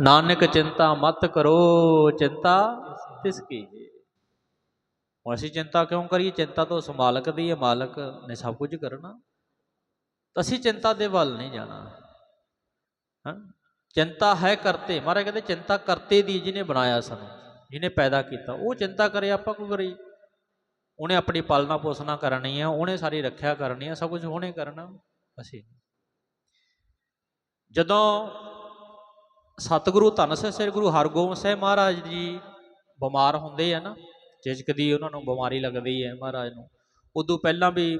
ਨਾਨਕ ਚਿੰਤਾ ਮਤ ਕਰੋ, ਚਿੰਤਾ ਤਿਸ ਕੀ ਹੁਣ ਅਸੀਂ ਚਿੰਤਾ ਕਿਉਂ ਕਰੀਏ? ਚਿੰਤਾ ਤਾਂ ਉਸ ਮਾਲਕ ਦੀ ਹੈ, ਮਾਲਕ ਨੇ ਸਭ ਕੁਝ ਕਰਨਾ। ਤਾਂ ਅਸੀਂ ਚਿੰਤਾ ਦੇ ਵੱਲ ਨਹੀਂ ਜਾਣਾ। ਹਾਂ? ਚਿੰਤਾ ਹੈ ਕਰਤੇ। ਮਹਾਰਾਜ ਕਹਿੰਦੇ, ਚਿੰਤਾ ਕਰਤੇ ਦੀ ਜਿਹਨੇ ਬਣਾਇਆ ਸਾਨੂੰ, ਜਿਹਨੇ ਪੈਦਾ ਕੀਤਾ, ਉਹ ਚਿੰਤਾ ਕਰੇ ਆਪਾਂ ਕਿਉਂ ਕਰੀ ਉਹਨੇ ਆਪਣੀ ਪਾਲਣਾ ਪੋਸ਼ਣਾ ਕਰਨੀ ਹੈ, ਉਹਨੇ ਸਾਰੀ ਰੱਖਿਆ ਕਰਨੀ ਹੈ, ਸਭ ਕੁਝ ਉਹਨੇ ਕਰਨਾ। ਅਸੀਂ ਜਦੋਂ ਸਤਿਗੁਰੂ ਧੰਨ ਸ੍ਰੀ ਸ੍ਰੀ ਗੁਰੂ ਹਰਗੋਬਿੰਦ ਸਾਹਿਬ ਮਹਾਰਾਜ ਜੀ ਬਿਮਾਰ ਹੁੰਦੇ ਆ ਨਾ ਜਿਸ ਕਦੀ ਉਹਨਾਂ ਨੂੰ ਬਿਮਾਰੀ ਲੱਗਦੀ ਹੈ ਮਹਾਰਾਜ ਨੂੰ। ਉਦੋਂ ਪਹਿਲਾਂ ਵੀ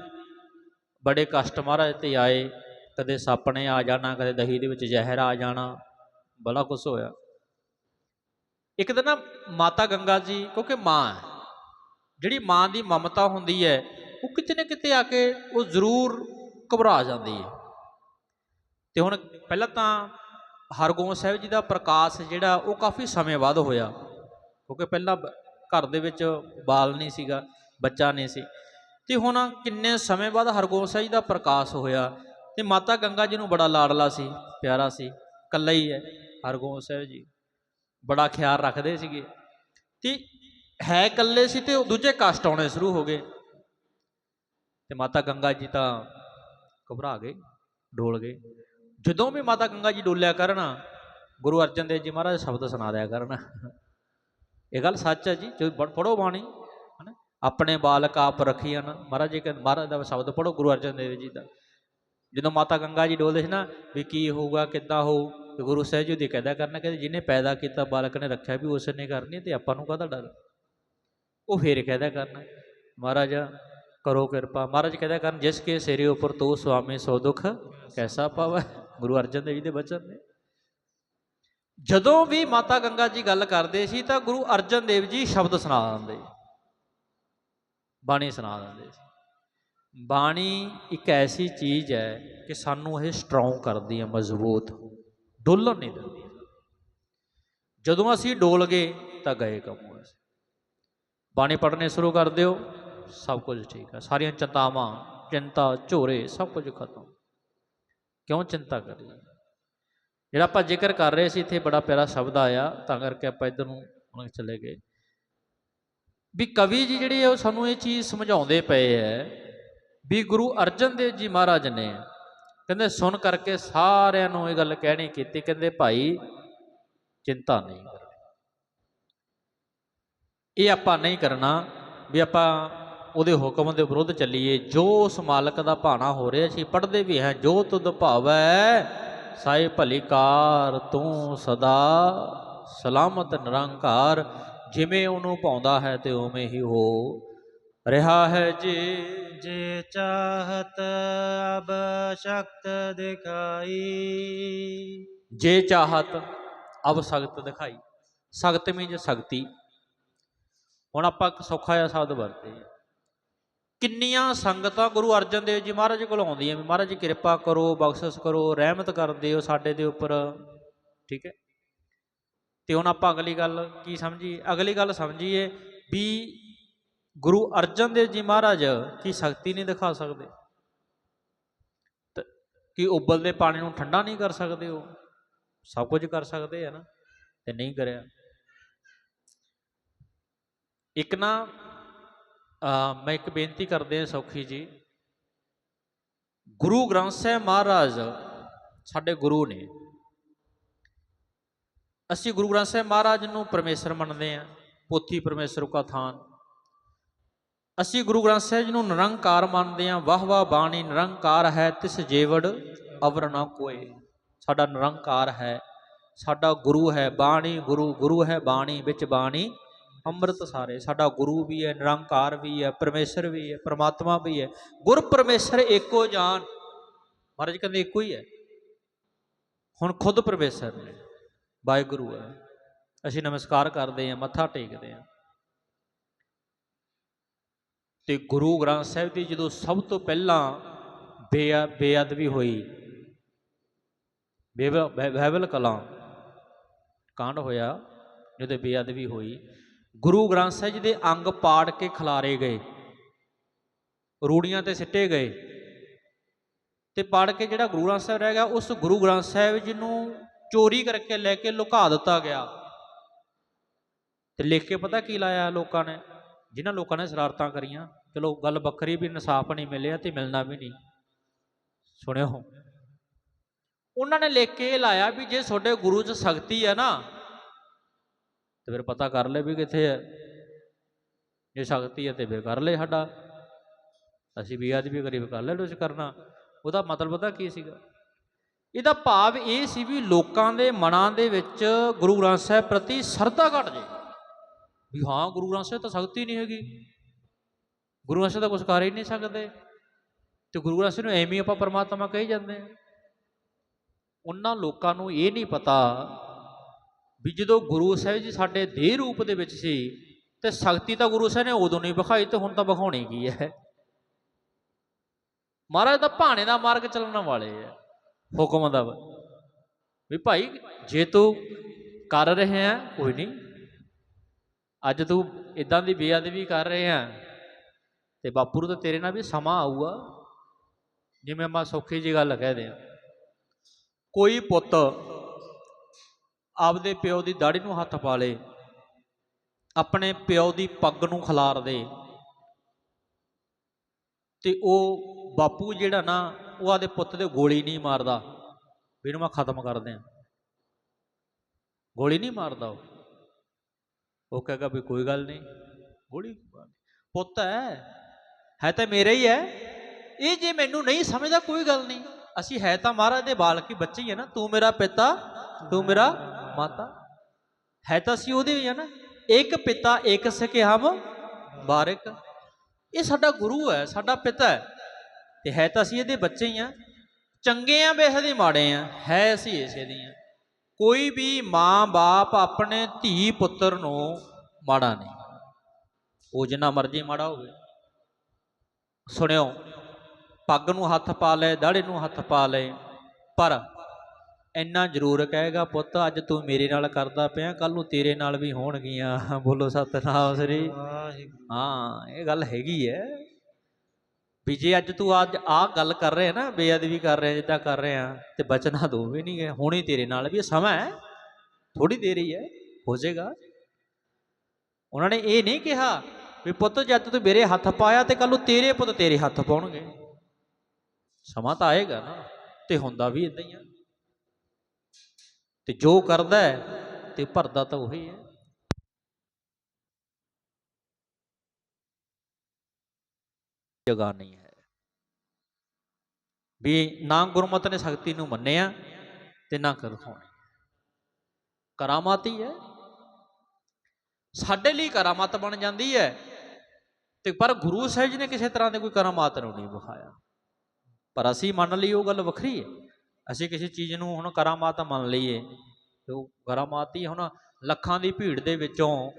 ਬੜੇ ਕਸ਼ਟ ਮਹਾਰਾਜ ਤੇ ਆਏ, ਕਦੇ ਸੱਪ ਨੇ ਆ ਜਾਣਾ, ਕਦੇ ਦਹੀਂ ਦੇ ਵਿੱਚ ਜ਼ਹਿਰ ਆ ਜਾਣਾ, ਬੜਾ ਕੁਝ ਹੋਇਆ। ਇੱਕ ਦਿਨ ਨਾ ਮਾਤਾ ਗੰਗਾ ਜੀ, ਕਿਉਂਕਿ ਮਾਂ ਹੈ, ਜਿਹੜੀ ਮਾਂ ਦੀ ਮਮਤਾ ਹੁੰਦੀ ਹੈ, ਉਹ ਕਿਤੇ ਨਾ ਕਿਤੇ ਆ ਕੇ ਉਹ ਜ਼ਰੂਰ ਘਬਰਾ ਜਾਂਦੀ ਹੈ। ਤੇ ਹੁਣ ਪਹਿਲਾਂ ਤਾਂ ਹਰਗੋਬਿੰਦ ਸਾਹਿਬ ਜੀ ਦਾ ਪ੍ਰਕਾਸ਼ ਜਿਹੜਾ, ਉਹ ਕਾਫੀ ਸਮੇਂ ਬਾਅਦ ਹੋਇਆ। ਕਿਉਂਕਿ ਪਹਿਲਾਂ ਘਰ ਦੇ ਵਿੱਚ ਬਾਲ ਨਹੀਂ ਸੀਗਾ, ਬੱਚਾ ਨਹੀਂ ਸੀ। ਤੇ ਹੁਣ ਕਿੰਨੇ ਸਮੇਂ ਬਾਅਦ ਹਰਗੋਬਿੰਦ ਸਾਹਿਬ ਜੀ ਦਾ ਪ੍ਰਕਾਸ਼ ਹੋਇਆ ਤੇ ਮਾਤਾ ਗੰਗਾ ਜੀ ਨੂੰ ਬੜਾ ਲਾਡਲਾ ਸੀ, ਪਿਆਰਾ ਸੀ, ਇਕੱਲਾ ਹੀ ਹੈ ਹਰਗੋਬਿੰਦ ਸਾਹਿਬ ਜੀ। ਬੜਾ ਖਿਆਲ ਰੱਖਦੇ ਸੀਗੇ। ਤੇ ਹੈ ਇਕੱਲੇ ਸੀ ਤੇ ਦੂਜੇ ਕਸ਼ਟ ਆਉਣੇ ਸ਼ੁਰੂ ਹੋ ਗਏ। ਤੇ ਮਾਤਾ ਗੰਗਾ ਜੀ ਤਾਂ ਘਬਰਾ ਗਏ, ਡੋਲ ਗਏ। ਜਦੋਂ ਵੀ ਮਾਤਾ ਗੰਗਾ ਜੀ ਡੋਲਿਆ ਕਰਨ, ਗੁਰੂ ਅਰਜਨ ਦੇਵ ਜੀ ਮਹਾਰਾਜ ਸ਼ਬਦ ਸੁਣਾ ਦਿਆ ਕਰਨ। ਇਹ ਗੱਲ ਸੱਚ ਹੈ ਜੀ, ਜੋ ਪੜੋ ਬਾਣੀ, ਹਨਾ? ਆਪਣੇ ਬਾਲਕ ਆਪ ਰੱਖੀਆਂ ਮਹਾਰਾਜ ਜੀ ਕਹਿੰਦੇ, ਮਹਾਰਾਜ ਦਾ ਸ਼ਬਦ ਪੜੋ ਗੁਰੂ ਅਰਜਨ ਦੇਵ ਜੀ ਦਾ। ਜਦੋਂ ਮਾਤਾ ਗੰਗਾ ਜੀ ਡੋਲਦੇ ਸੀ ਨਾ, ਵੀ ਕੀ ਹੋਊਗਾ, ਕਿੱਦਾਂ ਹੋਊ ਗੁਰੂ ਸਾਹਿਬ ਜੀ ਦੀ ਕਹਿਦਾ ਕਰਨਾ ਕਹਿੰਦੇ ਜਿਹਨੇ ਪੈਦਾ ਕੀਤਾ, ਬਾਲਕ ਨੇ ਰੱਖਿਆ ਵੀ ਉਸ ਨੇ ਕਰਨੀ ਤੇ ਆਪਾਂ ਨੂੰ ਕਾਹਦਾ ਡਰ? ਉਹ ਫੇਰ ਕਹਿਦਾ ਕਰਨਾ। ਮਹਾਰਾਜ, ਕਰੋ ਕਿਰਪਾ। ਮਹਾਰਾਜ ਕਹਿਦਾ ਕਰਨ, ਜਿਸ ਕੇ ਸਿਰੇ ਉੱਪਰ ਤੋ ਸੁਆਮੀ, ਸੋ ਦੁਖ ਕੈਸਾ ਪਾਵੈ? ਗੁਰੂ ਅਰਜਨ ਦੇਵ ਜੀ ਦੇ ਬਚਨ ਨੇ। ਜਦੋਂ ਵੀ ਮਾਤਾ ਗੰਗਾ ਜੀ ਗੱਲ ਕਰਦੇ ਸੀ ਤਾਂ ਗੁਰੂ ਅਰਜਨ ਦੇਵ ਜੀ ਸ਼ਬਦ ਸੁਣਾ ਦਿੰਦੇ। ਬਾਣੀ ਸੁਣਾ ਦਿੰਦੇ ਸੀ। ਬਾਣੀ ਇੱਕ ਐਸੀ ਚੀਜ਼ ਹੈ ਕਿ ਸਾਨੂੰ ਇਹ ਸਟਰੋਂਗ ਕਰਦੀ ਹੈ, ਮਜ਼ਬੂਤ। ਡੋਲਣ ਨਹੀਂ ਦਿੰਦੀ। ਜਦੋਂ ਅਸੀਂ ਡੋਲ ਗਏ ਤਾਂ ਗਏ ਕੰਮ ਅਸੀਂ ਬਾਣੀ ਪੜ੍ਹਨੇ ਸ਼ੁਰੂ ਕਰ ਦਿਓ, ਸਭ ਕੁਝ ਠੀਕ ਹੈ। ਸਾਰੀਆਂ ਚਿੰਤਾਵਾਂ, ਚਿੰਤਾ, ਝੋਰੇ ਸਭ ਕੁਝ ਖਤਮ। ਕਿਉਂ ਚਿੰਤਾ ਕਰੀਏ ਜਿਹੜਾ ਆਪਾਂ ਜ਼ਿਕਰ ਕਰ ਰਹੇ ਸੀ, ਇੱਥੇ ਬੜਾ ਪਿਆਰਾ ਸ਼ਬਦ ਆਇਆ, ਤਾਂ ਕਰਕੇ ਆਪਾਂ ਇੱਧਰ ਨੂੰ ਹੁਣ ਚਲੇ ਗਏ। ਵੀ ਕਵੀ ਜੀ ਜਿਹੜੇ ਆ ਉਹ ਸਾਨੂੰ ਇਹ ਚੀਜ਼ ਸਮਝਾਉਂਦੇ ਪਏ ਐ ਵੀ ਗੁਰੂ ਅਰਜਨ ਦੇਵ ਜੀ ਮਹਾਰਾਜ ਨੇ ਕਹਿੰਦੇ, ਸੁਣ ਕਰਕੇ ਸਾਰਿਆਂ ਨੂੰ ਇਹ ਗੱਲ ਕਹਿਣੀ ਕੀਤੀ, ਕਹਿੰਦੇ, ਭਾਈ, ਚਿੰਤਾ ਨਹੀਂ ਕਰਨੀ। ਇਹ ਆਪਾਂ ਨਹੀਂ ਕਰਨਾ ਵੀ ਆਪਾਂ ਉਹਦੇ ਹੁਕਮ ਦੇ ਵਿਰੁੱਧ ਚੱਲੀਏ। ਜੋ ਉਸ ਮਾਲਕ ਦਾ ਭਾਣਾ ਹੋ ਰਿਹਾ ਸੀ ਪੜਦੇ ਵੀ ਹੈ, ਜੋ ਤੁਧ ਭਾਵੈ, ਸਾਈ ਭਲੀ ਕਾਰ ਤੂੰ ਸਦਾ ਸਲਾਮਤ ਨਿਰੰਕਾਰ, ਜਿਵੇਂ ਉਹਨੂੰ ਪਾਉਂਦਾ ਹੈ ਤੇ ਉਵੇਂ ਹੀ ਹੋ। ਰਿਹਾ ਹੈ ਜੀ, ਜੇ ਚਾਹਤ, ਅਬ ਸ਼ਕਤ ਦਿਖਾਈ। ਜੇ ਚਾਹਤ, ਅਬ ਸ਼ਕਤ ਦਿਖਾਈ। ਸਖਤ ਮੀਨਸ ਸ਼ਕਤੀ ਹੁਣ ਆਪਾਂ ਇੱਕ ਸੌਖਾ ਜਿਹਾ ਸ਼ਬਦ ਵਰਤੇ ਕਿੰਨੀਆਂ ਸੰਗਤਾਂ ਗੁਰੂ ਅਰਜਨ ਦੇਵ ਜੀ ਮਹਾਰਾਜ ਕੋਲ ਆਉਂਦੀਆਂ ਵੀ ਮਹਾਰਾਜ ਕਿਰਪਾ ਕਰੋ, ਬਖਸ਼ਿਸ਼ ਕਰੋ, ਰਹਿਮਤ ਕਰ ਦਿਓ ਸਾਡੇ ਦੇ ਉੱਪਰ। ਠੀਕ ਹੈ? ਤੇ ਹੁਣ ਆਪਾਂ ਅਗਲੀ ਗੱਲ ਕੀ ਸਮਝੀਏ? ਅਗਲੀ ਗੱਲ ਸਮਝੀਏ ਵੀ ਗੁਰੂ ਅਰਜਨ ਦੇਵ ਜੀ ਮਹਾਰਾਜ ਕੀ ਸ਼ਕਤੀ ਨਹੀਂ ਦਿਖਾ ਸਕਦੇ। ਤੇ ਕੀ ਉਬਲਦੇ ਪਾਣੀ ਨੂੰ ਠੰਡਾ ਨਹੀਂ ਕਰ ਸਕਦੇ ਉਹ? ਸਭ ਕੁਝ ਕਰ ਸਕਦੇ ਆ ਨਾ, ਤੇ ਨਹੀਂ ਕਰਿਆ। ਇੱਕ ਨਾ ਮੈਂ ਇੱਕ ਬੇਨਤੀ ਕਰਦੇ ਹਾਂ ਸੌਖੀ ਜੀ। ਗੁਰੂ ਗ੍ਰੰਥ ਸਾਹਿਬ ਮਹਾਰਾਜ ਸਾਡੇ ਗੁਰੂ ਨੇ। ਅਸੀਂ ਗੁਰੂ ਗ੍ਰੰਥ ਸਾਹਿਬ ਮਹਾਰਾਜ ਨੂੰ ਪਰਮੇਸ਼ਰ ਮੰਨਦੇ ਹਾਂ, ਪੋਥੀ ਪਰਮੇਸ਼ਰ ਕਾ ਥਾਨ। ਅਸੀਂ ਗੁਰੂ ਗ੍ਰੰਥ ਸਾਹਿਬ ਜੀ ਨੂੰ ਨਿਰੰਕਾਰ ਮੰਨਦੇ ਹਾਂ, ਵਾਹ ਵਾਹ ਬਾਣੀ, ਨਿਰੰਕਾਰ ਹੈ, ਤਿਸ ਜੀਵੜ ਅਵਰ ਨਾ ਕੋਏ। ਸਾਡਾ ਨਿਰੰਕਾਰ ਹੈ, ਸਾਡਾ ਗੁਰੂ ਹੈ, ਬਾਣੀ ਗੁਰੂ ਗੁਰੂ ਹੈ ਬਾਣੀ ਵਿੱਚ ਬਾਣੀ। ਅੰਮ੍ਰਿਤ ਸਾਰੇ, ਸਾਡਾ ਗੁਰੂ ਵੀ ਹੈ, ਨਿਰੰਕਾਰ ਵੀ ਹੈ, ਪਰਮੇਸ਼ਰ ਵੀ ਹੈ, ਪ੍ਰਮਾਤਮਾ ਵੀ ਹੈ। ਗੁਰ ਪਰਮੇਸ਼ਰ ਏਕੋ ਜਾਨ। ਮਹਾਰਾਜ ਕਹਿੰਦੇ ਇੱਕੋ ਹੀ ਹੈ। ਹੁਣ ਖੁਦ ਪਰਮੇਸ਼ਰ ਨੇ, ਵਾਹਿਗੁਰੂ ਹੈ। ਅਸੀਂ ਨਮਸਕਾਰ ਕਰਦੇ ਹਾਂ, ਮੱਥਾ ਟੇਕਦੇ ਹਾਂ। ਤੇ ਗੁਰੂ ਗ੍ਰੰਥ ਸਾਹਿਬ ਦੀ ਜਦੋਂ ਸਭ ਤੋਂ ਪਹਿਲਾਂ ਬੇਅ ਬੇਅਦਬੀ ਹੋਈ ਬੇਬਲ ਬਹਿਬਲ ਕਲਾਂ ਕਾਂਡ ਹੋਇਆ, ਜਦੋਂ ਬੇਅਦਬੀ ਹੋਈ ਗੁਰੂ ਗ੍ਰੰਥ ਸਾਹਿਬ ਜੀ ਦੇ ਅੰਗ ਪਾੜ ਕੇ ਖਿਲਾਰੇ ਗਏ। ਰੂੜੀਆਂ ਤੇ ਸਿੱਟੇ ਗਏ। ਤੇ ਪਾੜ ਕੇ ਜਿਹੜਾ ਗੁਰੂ ਗ੍ਰੰਥ ਸਾਹਿਬ ਰਹਿ ਗਿਆ, ਉਸ ਗੁਰੂ ਗ੍ਰੰਥ ਸਾਹਿਬ ਜੀ ਨੂੰ ਚੋਰੀ ਕਰਕੇ ਲੈ ਕੇ ਲੁਕਾ ਦਿੱਤਾ ਗਿਆ। ਤੇ ਲਿਖ ਕੇ ਪਤਾ ਕੀ ਲਾਇਆ ਲੋਕਾਂ ਨੇ? ਜਿਨ੍ਹਾਂ ਲੋਕਾਂ ਨੇ ਸ਼ਰਾਰਤਾਂ ਕਰੀਆਂ, ਚਲੋ ਗੱਲ ਵੱਖਰੀ ਵੀ ਇਨਸਾਫ ਨਹੀਂ ਮਿਲਿਆ ਤੇ ਮਿਲਣਾ ਵੀ ਨਹੀਂ। ਸੁਣਿਓ। ਉਹਨਾਂ ਨੇ ਲਿਖ ਕੇ ਇਹ ਲਾਇਆ ਵੀ ਜੇ ਤੁਹਾਡੇ ਗੁਰੂ 'ਚ ਸ਼ਕਤੀ ਹੈ ਨਾ ਤੇ ਫਿਰ ਪਤਾ ਕਰ ਲੈ ਵੀ ਕਿੱਥੇ ਹੈ। ਜੇ ਸ਼ਕਤੀ ਹੈ ਤੇ ਫਿਰ ਕਰ ਲੈ ਸਾਡਾ। ਅਸੀਂ ਵੀ ਆਦਮੀ ਵੀ ਗਰੀਬ ਕਰ ਲੈ ਲੋ ਕਰਨਾ। ਉਹਦਾ ਮਤਲਬ ਪਤਾ ਕੀ ਸੀਗਾ? ਇਹਦਾ ਭਾਵ ਇਹ ਸੀ ਵੀ ਲੋਕਾਂ ਦੇ ਮਨਾਂ ਦੇ ਵਿੱਚ ਗੁਰੂ ਗ੍ਰੰਥ ਸਾਹਿਬ ਪ੍ਰਤੀ ਸਰਦਾ ਘਟ ਜੇ। ਵੀ ਹਾਂ, ਗੁਰੂ ਗ੍ਰੰਥ ਸਾਹਿਬ ਤਾਂ ਸ਼ਕਤੀ ਨਹੀਂ ਹੈਗੀ। ਗੁਰੂ ਗ੍ਰੰਥ ਸਾਹਿਬ ਤਾਂ ਕੁਝ ਕਰ ਹੀ ਨਹੀਂ ਸਕਦੇ। ਤੇ ਗੁਰੂ ਗ੍ਰੰਥ ਸਾਹਿਬ ਨੂੰ ਐਵੇਂ ਆਪਾਂ ਪਰਮਾਤਮਾ ਕਹੀ ਜਾਂਦੇ। ਹਾਂ ਉਹਨਾਂ ਲੋਕਾਂ ਨੂੰ ਇਹ ਨਹੀਂ ਪਤਾ ਵੀ ਜਦੋਂ ਗੁਰੂ ਸਾਹਿਬ ਜੀ ਸਾਡੇ ਦੇਹ ਰੂਪ ਦੇ ਵਿੱਚ ਸੀ, ਤੇ ਸ਼ਕਤੀ ਤਾਂ ਗੁਰੂ ਸਾਹਿਬ ਨੇ ਉਦੋਂ ਨਹੀਂ ਵਿਖਾਈ ਤੇ ਹੁਣ ਤਾਂ ਵਿਖਾਉਣੀ ਕੀ ਹੈ? ਮਹਾਰਾਜ ਤਾਂ ਭਾਣੇ ਦਾ ਮਾਰਗ ਚੱਲਣ ਵਾਲੇ ਆ। ਹੁਕਮ ਦਾ ਵੀ। ਭਾਈ, ਜੇ ਤੂੰ ਕਰ ਰਹੇ ਆ ਕੋਈ ਨਹੀਂ। ਅੱਜ ਤੂੰ ਇਦਾਂ ਦੀ ਬੇਅਦਬੀ ਕਰ ਰਹੇ ਆ ਤੇ ਬਾਪੂ ਨੂੰ ਤਾਂ ਤੇਰੇ ਨਾਲ ਵੀ ਸਮਾਂ ਆਊਗਾ। ਜਿਵੇਂ ਆਪਾਂ ਸੌਖੀ ਜੀ ਗੱਲ ਕਹਿ ਦਿਆਂ। ਕੋਈ ਪੁੱਤ ਆਪਦੇ ਪਿਓ ਦੀ ਦਾੜੀ ਨੂੰ ਹੱਥ ਪਾ ਲੇ, ਆਪਣੇ ਪਿਓ ਦੀ ਪੱਗ ਨੂੰ ਖਿਲਾਰ ਦੇ। ਤੇ ਉਹ ਬਾਪੂ ਜਿਹੜਾ ਨਾ, ਉਹ ਆਦੇ ਪੁੱਤ ਦੇ ਗੋਲੀ ਨਹੀਂ ਮਾਰਦਾ, ਵੀ ਇਹਨੂੰ ਮੈਂ ਖਤਮ ਕਰ ਦਿਆਂ। ਗੋਲੀ ਨਹੀਂ ਮਾਰਦਾ ਉਹ। ਉਹ ਕਹੇਗਾ ਵੀ ਕੋਈ ਗੱਲ ਨਹੀਂ। ਗੋਲੀ ਪੁੱਤ ਹੈ ਹੈ ਤਾਂ ਮੇਰਾ ਹੀ ਹੈ। ਇਹ ਜੇ ਮੈਨੂੰ ਨਹੀਂ ਸਮਝਦਾ, ਕੋਈ ਗੱਲ ਨਹੀਂ। ਅਸੀਂ ਹੈ ਤਾਂ ਮਹਾਰਾਜ ਦੇ ਬਾਲਕੀ ਬੱਚੇ ਹੀ ਹੈ ਨਾ। ਤੂੰ ਮੇਰਾ ਪਿਤਾ, ਤੂੰ ਮੇਰਾ ਮਾਤਾ। ਹੈ ਤਾਂ ਅਸੀਂ ਉਹਦੇ ਹੀ ਆ ਨਾ। ਇੱਕ ਪਿਤਾ, ਇੱਕ ਸਕੇ ਹਮ ਬਾਰਿਕ। ਇਹ ਸਾਡਾ ਗੁਰੂ ਹੈ, ਸਾਡਾ ਪਿਤਾ ਹੈ। ਤੇ ਹੈ ਤਾਂ ਅਸੀਂ ਇਹਦੇ ਬੱਚੇ ਹੀ ਆ। ਚੰਗੇ ਆ ਬੇਹਦੇ ਮਾੜੇ ਆ। ਹੈ ਅਸੀਂ ਇਸੇ ਦੇ ਆ। ਕੋਈ ਵੀ ਮਾਂ-ਬਾਪ ਆਪਣੇ ਧੀ ਪੁੱਤਰ ਨੂੰ ਮਾੜਾ ਨਹੀਂ। ਉਹ ਜਿੰਨਾ ਮਰਜ਼ੀ ਮਾੜਾ ਹੋਵੇ। ਸੁਣਿਓ, ਪੱਗ ਨੂੰ ਹੱਥ ਪਾ ਲੈ ਦਾੜੇ ਨੂੰ ਹੱਥ ਪਾ ਲੈ ਪਰ ਇੰਨਾ ਜ਼ਰੂਰ ਕਹੇਗਾ ਪੁੱਤ ਅੱਜ ਤੂੰ ਮੇਰੇ ਨਾਲ ਕਰਦਾ ਪਿਆ ਕੱਲ ਨੂੰ ਤੇਰੇ ਨਾਲ ਵੀ ਹੋਣਗੀਆਂ। ਬੋਲੋ ਸਤਨਾਮ ਸ੍ਰੀ। ਹਾਂ ਇਹ ਗੱਲ ਹੈਗੀ ਹੈ ਵੀ ਜੇ ਅੱਜ ਤੂੰ ਅੱਜ ਆਹ ਗੱਲ ਕਰ ਰਿਹਾ ਨਾ ਬੇਅਦਬੀ ਕਰ ਰਿਹਾ ਜਿੱਦਾਂ ਕਰ ਰਿਹਾ ਤੇ ਬਚਣਾ ਦੋ ਵੀ ਨਹੀਂ ਗਏ। ਹੁਣੀ ਤੇਰੇ ਨਾਲ ਵੀ ਸਮਾਂ ਹੈ ਥੋੜੀ ਦੇਰ ਹੀ ਹੈ ਹੋ ਜਾਏਗਾ। ਉਹਨਾਂ ਨੇ ਇਹ ਨਹੀਂ ਕਿਹਾ ਵੀ ਪੁੱਤ ਜਦ ਤੂੰ ਮੇਰੇ ਹੱਥ ਪਾਇਆ ਤੇ ਕੱਲ ਨੂੰ ਤੇਰੇ ਪੁੱਤ ਤੇਰੇ ਹੱਥ ਪਾਉਣਗੇ। ਸਮਾਂ ਤਾਂ ਆਏਗਾ ਨਾ ਤੇ ਹੁੰਦਾ ਵੀ ਇਦਾਂ ਹੀ ਆ। ਤੇ ਜੋ ਕਰਦਾ ਹੈ ਤੇ ਭਰਦਾ ਤਾਂ ਉਹੀ ਹੈ। ਜਗ੍ਹਾ ਨਹੀਂ ਹੈ। ਵੀ ਨਾ ਗੁਰਮਤ ਨੇ ਸ਼ਕਤੀ ਨੂੰ ਮੰਨਿਆ ਤੇ ਨਾ ਕਰ ਦਿਖਾਉਣੀ। ਕਰਾਮਾਤੀ ਹੈ। ਸਾਡੇ ਲਈ ਕਰਾਮਾਤ ਬਣ ਜਾਂਦੀ ਹੈ। ਤੇ ਪਰ ਗੁਰੂ ਸਾਹਿਬ ਜੀ ਨੇ ਕਿਸੇ ਤਰ੍ਹਾਂ ਦੇ ਕੋਈ ਕਰਾਮਾਤ ਨੂੰ ਨਹੀਂ ਵਿਖਾਇਆ। ਪਰ ਅਸੀਂ ਮੰਨ ਲਈ ਉਹ ਗੱਲ ਵੱਖਰੀ ਹੈ। ਅਸੀਂ ਕਿਸੇ ਚੀਜ਼ ਨੂੰ ਹੁਣ ਕਰਾਮਾਤ ਮੰਨ ਲਈਏ ਤੇ ਉਹ ਕਰਾਮਾਤ ਹੀ ਹੁਣ ਲੱਖਾਂ ਦੀ ਭੀੜ ਦੇ ਵਿੱਚੋਂ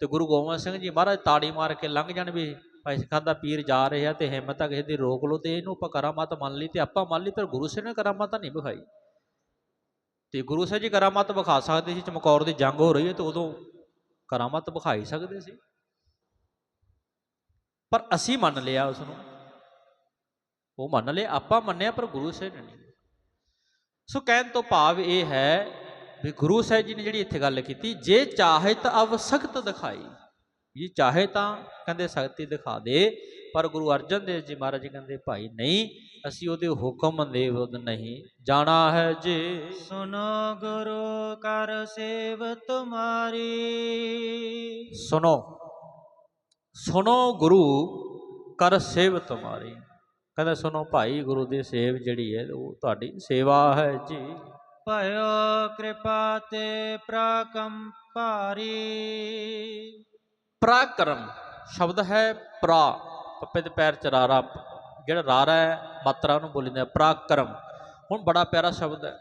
ਤੇ ਗੁਰੂ ਗੋਬਿੰਦ ਸਿੰਘ ਜੀ ਮਹਾਰਾਜ ਤਾੜੀ ਮਾਰ ਕੇ ਲੰਘ ਜਾਣ ਵੀ ਭਾਈ ਸਿੱਖਾਂ ਦਾ ਪੀਰ ਜਾ ਰਿਹਾ ਤੇ ਹਿੰਮਤ ਆ ਕਿਸੇ ਦੀ ਰੋਕ ਲੋ ਤੇ ਇਹਨੂੰ ਆਪਾਂ ਕਰਾਮਾਤ ਮੰਨ ਲਈ ਤੇ ਆਪਾਂ ਮੰਨ ਲਈ ਪਰ ਗੁਰੂ ਸਾਹਿਬ ਨੇ ਕਰਾਮਾਤ ਤਾਂ ਨਹੀਂ ਵਿਖਾਈ। ਤੇ ਗੁਰੂ ਸਾਹਿਬ ਜੀ ਕਰਾਮਾਤ ਵਿਖਾ ਸਕਦੇ ਸੀ, ਚਮਕੌਰ ਦੀ ਜੰਗ ਹੋ ਰਹੀ ਹੈ ਤੇ ਉਦੋਂ ਕਰਾਮਾਤ ਵਿਖਾਈ ਸਕਦੇ ਸੀ। ਪਰ ਅਸੀਂ ਮੰਨ ਲਿਆ ਉਸ ਨੂੰ ਉਹ ਮੰਨ ਲਿਆ, ਆਪਾਂ ਮੰਨਿਆ ਪਰ ਗੁਰੂ ਸਾਹਿਬ ਨੇ ਨਹੀਂ। ਸੋ ਕਹਿਣ ਤੋਂ ਭਾਵ ਇਹ ਹੈ ਵੀ ਗੁਰੂ ਸਾਹਿਬ ਜੀ ਨੇ ਜਿਹੜੀ ਇੱਥੇ ਗੱਲ ਕੀਤੀ ਜੇ ਚਾਹੇ ਤਾਂ ਅਵਸਕਤ ਦਿਖਾਈ। ਜੀ ਚਾਹੇ ਤਾਂ ਕਹਿੰਦੇ ਸ਼ਕਤੀ ਦਿਖਾ ਦੇ ਪਰ ਗੁਰੂ ਅਰਜਨ ਦੇਵ ਜੀ ਮਹਾਰਾਜ ਕਹਿੰਦੇ ਭਾਈ ਨਹੀਂ ਅਸੀਂ ਉਹਦੇ ਹੁਕਮ ਦੇ ਵਿਰੁੱਧ ਨਹੀਂ। ਜਾਣਾ ਹੈ ਜੇ ਸੁਨੋ ਗੁਰੂ ਕਰ ਸੇਵ ਤੁਮਾਰੀ ਸੁਨੋ ਸੁਨੋ ਗੁਰੂ ਕਰ ਸੇਵ ਤੁਮਾਰੀ ਕਹਿੰਦਾ ਸੁਨੋ ਭਾਈ ਗੁਰੂ ਦੀ ਸੇਵ ਜਿਹੜੀ ਹੈ ਉਹ ਤੁਹਾਡੀ ਸੇਵਾ ਹੈ ਜੀ। ਭਇਓ ਕਿਰਪਾ ਤੇ ਪ੍ਰਾਕੰਮ ਭਾਰੀ। ਪ੍ਰਾਕਰਮ ਸ਼ਬਦ ਹੈ ਪ੍ਰਾ। ਪੱਪੇ ਦੇ ਪੈਰ ਚ ਰਾਰਾ ਜਿਹੜਾ ਰਾਰਾ ਹੈ ਮਾਤਰਾ ਨੂੰ ਬੋਲਿੰਦਾ ਪ੍ਰਾਕਰਮ। ਹੁਣ ਬੜਾ ਪਿਆਰਾ ਸ਼ਬਦ ਹੈ।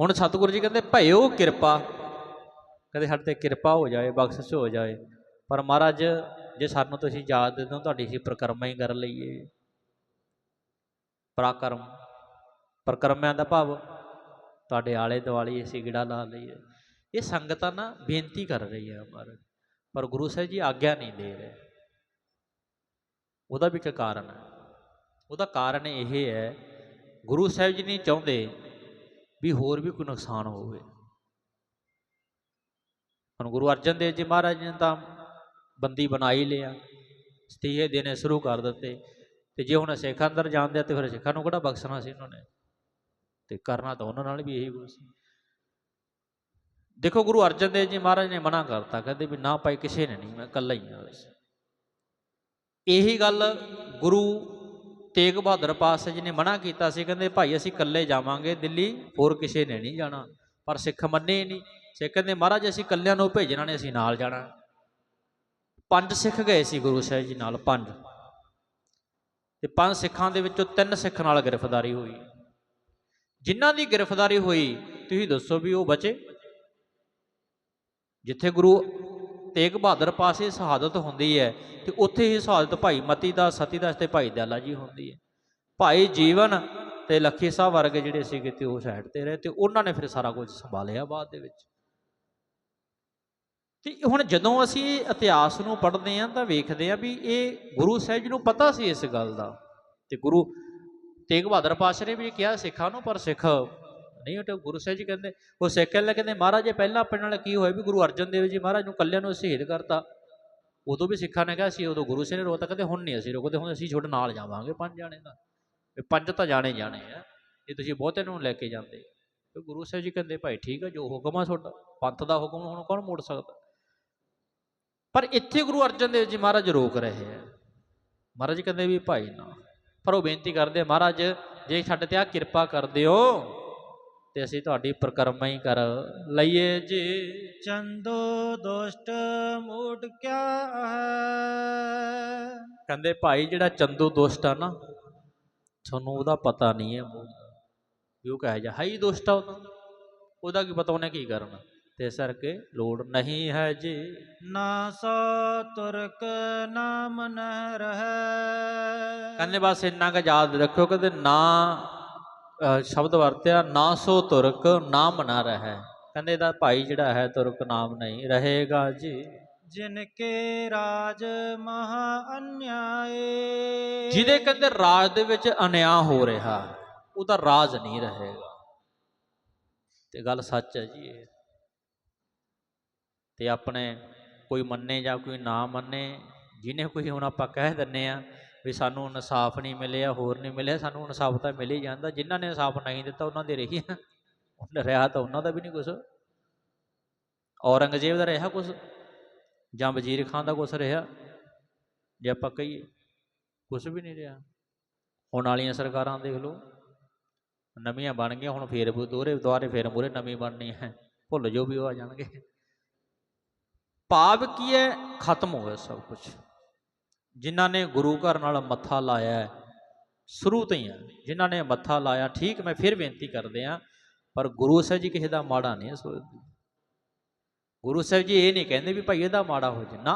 ਹੁਣ ਸਤਿਗੁਰੂ ਜੀ ਕਹਿੰਦੇ ਭਇਓ ਕਿਰਪਾ। ਕਹਿੰਦੇ ਸਾਡੇ ਤੇ ਕਿਰਪਾ ਹੋ ਜਾਏ ਬਖਸ਼ਿਸ਼ ਹੋ ਜਾਏ। ਪਰ ਮਹਾਰਾਜ ਜੇ ਸਾਨੂੰ ਤੁਸੀਂ ਯਾਦ ਦੇ ਦਿਓ, ਤੁਹਾਡੀ ਅਸੀਂ ਪ੍ਰਕਰਮਾ ਹੀ ਕਰ ਲਈਏ। ਪ੍ਰਾਕਰਮ, ਪ੍ਰਕਰਮਿਆਂ ਦਾ ਭਾਵ ਤੁਹਾਡੇ ਆਲੇ ਦੁਆਲੇ ਅਸੀਂ ਗਿੜਾ ਲਾ ਲਈਏ। ਇਹ ਸੰਗਤਾਂ ਨਾ ਬੇਨਤੀ ਕਰ ਰਹੀ ਹੈ ਮਹਾਰਾਜ ਪਰ ਗੁਰੂ ਸਾਹਿਬ ਜੀ ਆਗਿਆ ਨਹੀਂ ਦੇ ਰਹੇ। ਉਹਦਾ ਵੀ ਇੱਕ ਕਾਰਨ ਹੈ। ਉਹਦਾ ਕਾਰਨ ਇਹ ਹੈ, ਗੁਰੂ ਸਾਹਿਬ ਜੀ ਨਹੀਂ ਚਾਹੁੰਦੇ ਵੀ ਹੋਰ ਵੀ ਕੋਈ ਨੁਕਸਾਨ ਹੋਵੇ। ਹੁਣ ਗੁਰੂ ਅਰਜਨ ਦੇਵ ਜੀ ਮਹਾਰਾਜ ਨੇ ਤਾਂ ਬੰਦੀ ਬਣਾ ਹੀ ਲਿਆ ਸਤੀਏ ਦੇਣੇ ਸ਼ੁਰੂ ਕਰ ਦਿੱਤੇ। ਤੇ ਜੇ ਹੁਣ ਸਿੱਖ ਅੰਦਰ ਜਾਂਦੇ ਆ ਤੇ ਫਿਰ ਸਿੱਖਾਂ ਨੂੰ ਕਿਹੜਾ ਬਖਸ਼ਣਾ ਸੀ ਉਹਨਾਂ ਨੇ? ਤੇ ਕਰਨਾ ਤਾਂ ਉਹਨਾਂ ਨਾਲ ਵੀ ਇਹੀ ਕੁਛ ਸੀ। ਦੇਖੋ ਗੁਰੂ ਅਰਜਨ ਦੇਵ ਜੀ ਮਹਾਰਾਜ ਨੇ ਮਨਾ ਕਰਤਾ, ਕਹਿੰਦੇ ਵੀ ਨਾ ਭਾਈ ਕਿਸੇ ਨੇ ਨਹੀਂ, ਮੈਂ ਇਕੱਲਾ ਹੀ ਹਾਂ ਇਹੀ ਗੱਲ ਗੁਰੂ ਤੇਗ ਬਹਾਦਰ ਪਾਤਸ਼ਾਹ ਜੀ ਨੇ ਮਨਾ ਕੀਤਾ ਸੀ, ਕਹਿੰਦੇ ਭਾਈ ਅਸੀਂ ਇਕੱਲੇ ਜਾਵਾਂਗੇ, ਦਿੱਲੀ ਹੋਰ ਕਿਸੇ ਨੇ ਨਹੀਂ ਜਾਣਾ, ਪਰ ਸਿੱਖ ਮੰਨੇ ਹੀ ਨਹੀਂ। ਸਿੱਖ ਕਹਿੰਦੇ ਮਹਾਰਾਜ ਅਸੀਂ ਇਕੱਲਿਆਂ ਨੂੰ ਭੇਜਣਾ ਨੇ ਅਸੀਂ ਨਾਲ ਜਾਣਾ। ਪੰਜ ਸਿੱਖ ਗਏ ਸੀ ਗੁਰੂ ਸਾਹਿਬ ਜੀ ਨਾਲ, ਪੰਜ। ਤੇ ਪੰਜ ਸਿੱਖਾਂ ਦੇ ਵਿੱਚੋਂ ਤਿੰਨ ਸਿੱਖ ਨਾਲ ਗ੍ਰਿਫਤਾਰੀ ਹੋਈ। ਜਿਨ੍ਹਾਂ ਦੀ ਗ੍ਰਿਫਤਾਰੀ ਹੋਈ, ਤੁਸੀਂ ਦੱਸੋ ਵੀ ਉਹ ਬਚੇ? ਜਿੱਥੇ ਗੁਰੂ ਤੇਗ ਬਹਾਦਰ ਪਾਸੇ ਸ਼ਹਾਦਤ ਹੁੰਦੀ ਹੈ, ਤੇ ਉੱਥੇ ਹੀ ਸ਼ਹਾਦਤ ਭਾਈ ਮਤੀ ਦਾ ਸਤੀ ਦਾਸ ਤੇ ਭਾਈ ਦਿਆਲਾ ਜੀ ਹੁੰਦੀ ਹੈ। ਭਾਈ ਜੀਵਨ ਤੇ ਲੱਖੀ ਸਾਹਿਬ ਵਰਗੇ ਜਿਹੜੇ ਸੀਗੇ ਤੇ ਉਹ ਸਾਈਡ ਤੇ ਰਹੇ ਤੇ ਉਹਨਾਂ ਨੇ ਫਿਰ ਸਾਰਾ ਕੁਝ ਸੰਭਾਲਿਆ ਬਾਅਦ ਦੇ ਵਿੱਚ। ਤੇ ਹੁਣ ਜਦੋਂ ਅਸੀਂ ਇਤਿਹਾਸ ਨੂੰ ਪੜ੍ਹਦੇ ਹਾਂ ਤਾਂ ਵੇਖਦੇ ਹਾਂ ਵੀ ਇਹ ਗੁਰੂ ਸਾਹਿਬ ਜੀ ਨੂੰ ਪਤਾ ਸੀ ਇਸ ਗੱਲ ਦਾ। ਤੇ ਗੁਰੂ ਤੇਗ ਬਹਾਦਰ ਪਾਤਸ਼ਾਹ ਨੇ ਵੀ ਕਿਹਾ, ਸਿੱਖਾਂ ਨੂੰ ਪਰ ਸਿੱਖ। ਨਹੀਂ, ਉਹ ਗੁਰੂ ਸਾਹਿਬ ਜੀ ਕਹਿੰਦੇ, ਉਹ ਸਿੱਖ ਕਹਿੰਦੇ ਕਹਿੰਦੇ, ਮਹਾਰਾਜ, ਜੀ ਪਹਿਲਾਂ ਆਪਣੇ ਨਾਲ ਕੀ ਹੋਇਆ ਵੀ ਗੁਰੂ ਅਰਜਨ ਦੇਵ ਜੀ ਮਹਾਰਾਜ ਨੂੰ ਕੱਲਿਆਂ ਨੂੰ ਸ਼ਹੀਦ ਕਰਤਾ, ਉਦੋਂ ਵੀ ਸਿੱਖਾਂ ਨੇ ਕਿਹਾ ਸੀ, ਉਦੋਂ ਗੁਰੂ ਸਾਹਿਬ ਨੇ ਰੋਤਾ, ਕਹਿੰਦੇ, ਹੁਣ ਨਹੀਂ ਅਸੀਂ ਰੋਕਦੇ, ਹੁਣ ਅਸੀਂ ਤੁਹਾਡੇ ਨਾਲ ਜਾਵਾਂਗੇ ਪੰਜ ਜਾਣੇ ਦਾ ਵੀ ਪੰਜ ਤਾਂ ਜਾਣੇ ਜਾਣੇ ਆ, ਇਹ ਤੁਸੀਂ ਬਹੁਤੇ ਨੂੰ ਲੈ ਕੇ ਜਾਂਦੇ। ਤੇ ਗੁਰੂ ਸਾਹਿਬ ਜੀ ਕਹਿੰਦੇ, ਭਾਈ ਠੀਕ ਆ, ਜੋ ਹੁਕਮ ਆ ਤੁਹਾਡਾ, ਪੰਥ ਦਾ ਹੁਕਮ, ਹੁਣ ਕੌਣ ਮੋੜ ਸਕਦਾ? ਪਰ ਇੱਥੇ ਗੁਰੂ ਅਰਜਨ ਦੇਵ ਜੀ ਮਹਾਰਾਜ ਰੋਕ ਰਹੇ ਆ। ਮਹਾਰਾਜ ਕਹਿੰਦੇ ਵੀ ਭਾਈ ਨਾ ਪਰ ਉਹ ਬੇਨਤੀ ਕਰਦੇ ਮਹਾਰਾਜ ਜੇ ਸਾਡੇ ਤੇ ਆ ਕਿਰਪਾ ਕਰ ਦਿਓ ਤੇ ਅਸੀਂ ਤੁਹਾਡੀ ਪ੍ਰਕਰਮਾ ਹੀ ਕਰ ਲਈਏ ਜੀ। ਚੰਦੋ ਦੁਸ਼ਟ ਮੂਡ ਕਿਆ ਹੈ? ਕਹਿੰਦੇ ਭਾਈ ਜਿਹੜਾ ਚੰਦੂ ਦੁਸ਼ਟ ਆ ਨਾ ਤੁਹਾਨੂੰ ਉਹਦਾ ਪਤਾ ਨਹੀਂ ਹੈ। ਵੀ ਉਹ ਕਹੇ ਜਾ ਹਾਈ ਦੁਸ਼ਟ ਆ ਉਹਦਾ ਕੀ ਪਤਾ ਉਹਨੇ ਕੀ ਕਰਨਾ। ਤੇ ਇਸ ਕਰਕੇ ਲੋੜ ਨਹੀਂ ਹੈ ਜੀ। ਨਾ ਸੋ ਤੁਰਕ ਨਾਮ ਨ ਰਹੈ। ਕਹਿੰਦੇ ਬਸ ਇੰਨਾ ਕੁ ਯਾਦ ਰੱਖਿਓ ਕਹਿੰਦੇ ਨਾ ਸ਼ਬਦ ਵਰਤਿਆ ਨਾ ਸੋ ਤੁਰਕ ਨਾਮ ਨਾ ਰਹੈ। ਕਹਿੰਦੇ ਇਹਦਾ ਭਾਈ ਜਿਹੜਾ ਹੈ ਤੁਰਕ ਨਾਮ ਨਹੀਂ ਰਹੇਗਾ ਜੀ। ਜਿਨ ਕੇ ਰਾਜ ਮਹਾ ਅਨਿਆਏ। ਜਿਹਦੇ ਕਹਿੰਦੇ ਰਾਜ ਦੇ ਵਿੱਚ ਅਨਿਆਂ ਹੋ ਰਿਹਾ ਉਹਦਾ ਰਾਜ ਨਹੀਂ ਰਹੇਗਾ। ਤੇ ਗੱਲ ਸੱਚ ਹੈ ਜੀ ਇਹ। ਤੇ ਆਪਣੇ ਕੋਈ ਮੰਨੇ ਜਾਂ ਕੋਈ ਨਾ ਮੰਨੇ, ਜਿਹਨੇ ਕੋਈ ਹੁਣ ਆਪਾਂ ਕਹਿ ਦਿੰਨੇ ਆ ਵੀ ਸਾਨੂੰ ਇਨਸਾਫ ਨਹੀਂ ਮਿਲਿਆ, ਹੋਰ ਨਹੀਂ ਮਿਲਿਆ, ਸਾਨੂੰ ਇਨਸਾਫ ਤਾਂ ਮਿਲ ਹੀ ਜਾਂਦਾ। ਜਿਨ੍ਹਾਂ ਨੇ ਇਨਸਾਫ ਨਹੀਂ ਦਿੱਤਾ, ਉਹਨਾਂ ਦੇ ਰਹੀ ਆ। ਉਹਨਾਂ ਰਿਹਾ ਤਾਂ ਉਹਨਾਂ ਦਾ ਵੀ ਨਹੀਂ ਕੁਛ। ਔਰੰਗਜ਼ੇਬ ਦਾ ਰਿਹਾ ਕੁਛ? ਜਾਂ ਵਜ਼ੀਰ ਖਾਨ ਦਾ ਕੁਛ ਰਿਹਾ? ਜੇ ਆਪਾਂ ਕਹੀਏ, ਕੁਛ ਵੀ ਨਹੀਂ ਰਿਹਾ। ਹੁਣ ਵਾਲੀਆਂ ਸਰਕਾਰਾਂ ਦੇਖ ਲਓ। ਨਵੀਆਂ ਬਣ ਗਈਆਂ, ਹੁਣ ਫੇਰ ਦੋਰੇ ਦੁਆਰੇ ਫੇਰ ਮੂਰੇ ਨਵੀਂ ਬਣਨੀ ਹੈ ਭੁੱਲ ਜੋ ਵੀ ਉਹ ਆ ਜਾਣਗੇ। ਭਾਵ ਕੀ ਹੈ? ਖਤਮ ਹੋ ਗਿਆ ਸਭ ਕੁਝ ਜਿਨ੍ਹਾਂ ਨੇ ਗੁਰੂ ਘਰ ਨਾਲ ਮੱਥਾ ਲਾਇਆ ਸ਼ੁਰੂ ਤੋਂ ਹੀ ਹੈ। ਜਿਨ੍ਹਾਂ ਨੇ ਮੱਥਾ ਲਾਇਆ, ਠੀਕ, ਮੈਂ ਫਿਰ ਬੇਨਤੀ ਕਰਦੇ ਆ ਪਰ ਗੁਰੂ ਸਾਹਿਬ ਜੀ ਕਿਸੇ ਦਾ ਮਾੜਾ ਨਹੀਂ ਸੋਚਦੇ। ਗੁਰੂ ਸਾਹਿਬ ਜੀ ਇਹ ਨਹੀਂ ਕਹਿੰਦੇ ਵੀ ਭਾਈ ਇਹਦਾ ਮਾੜਾ ਹੋ ਜੇ। ਨਾ,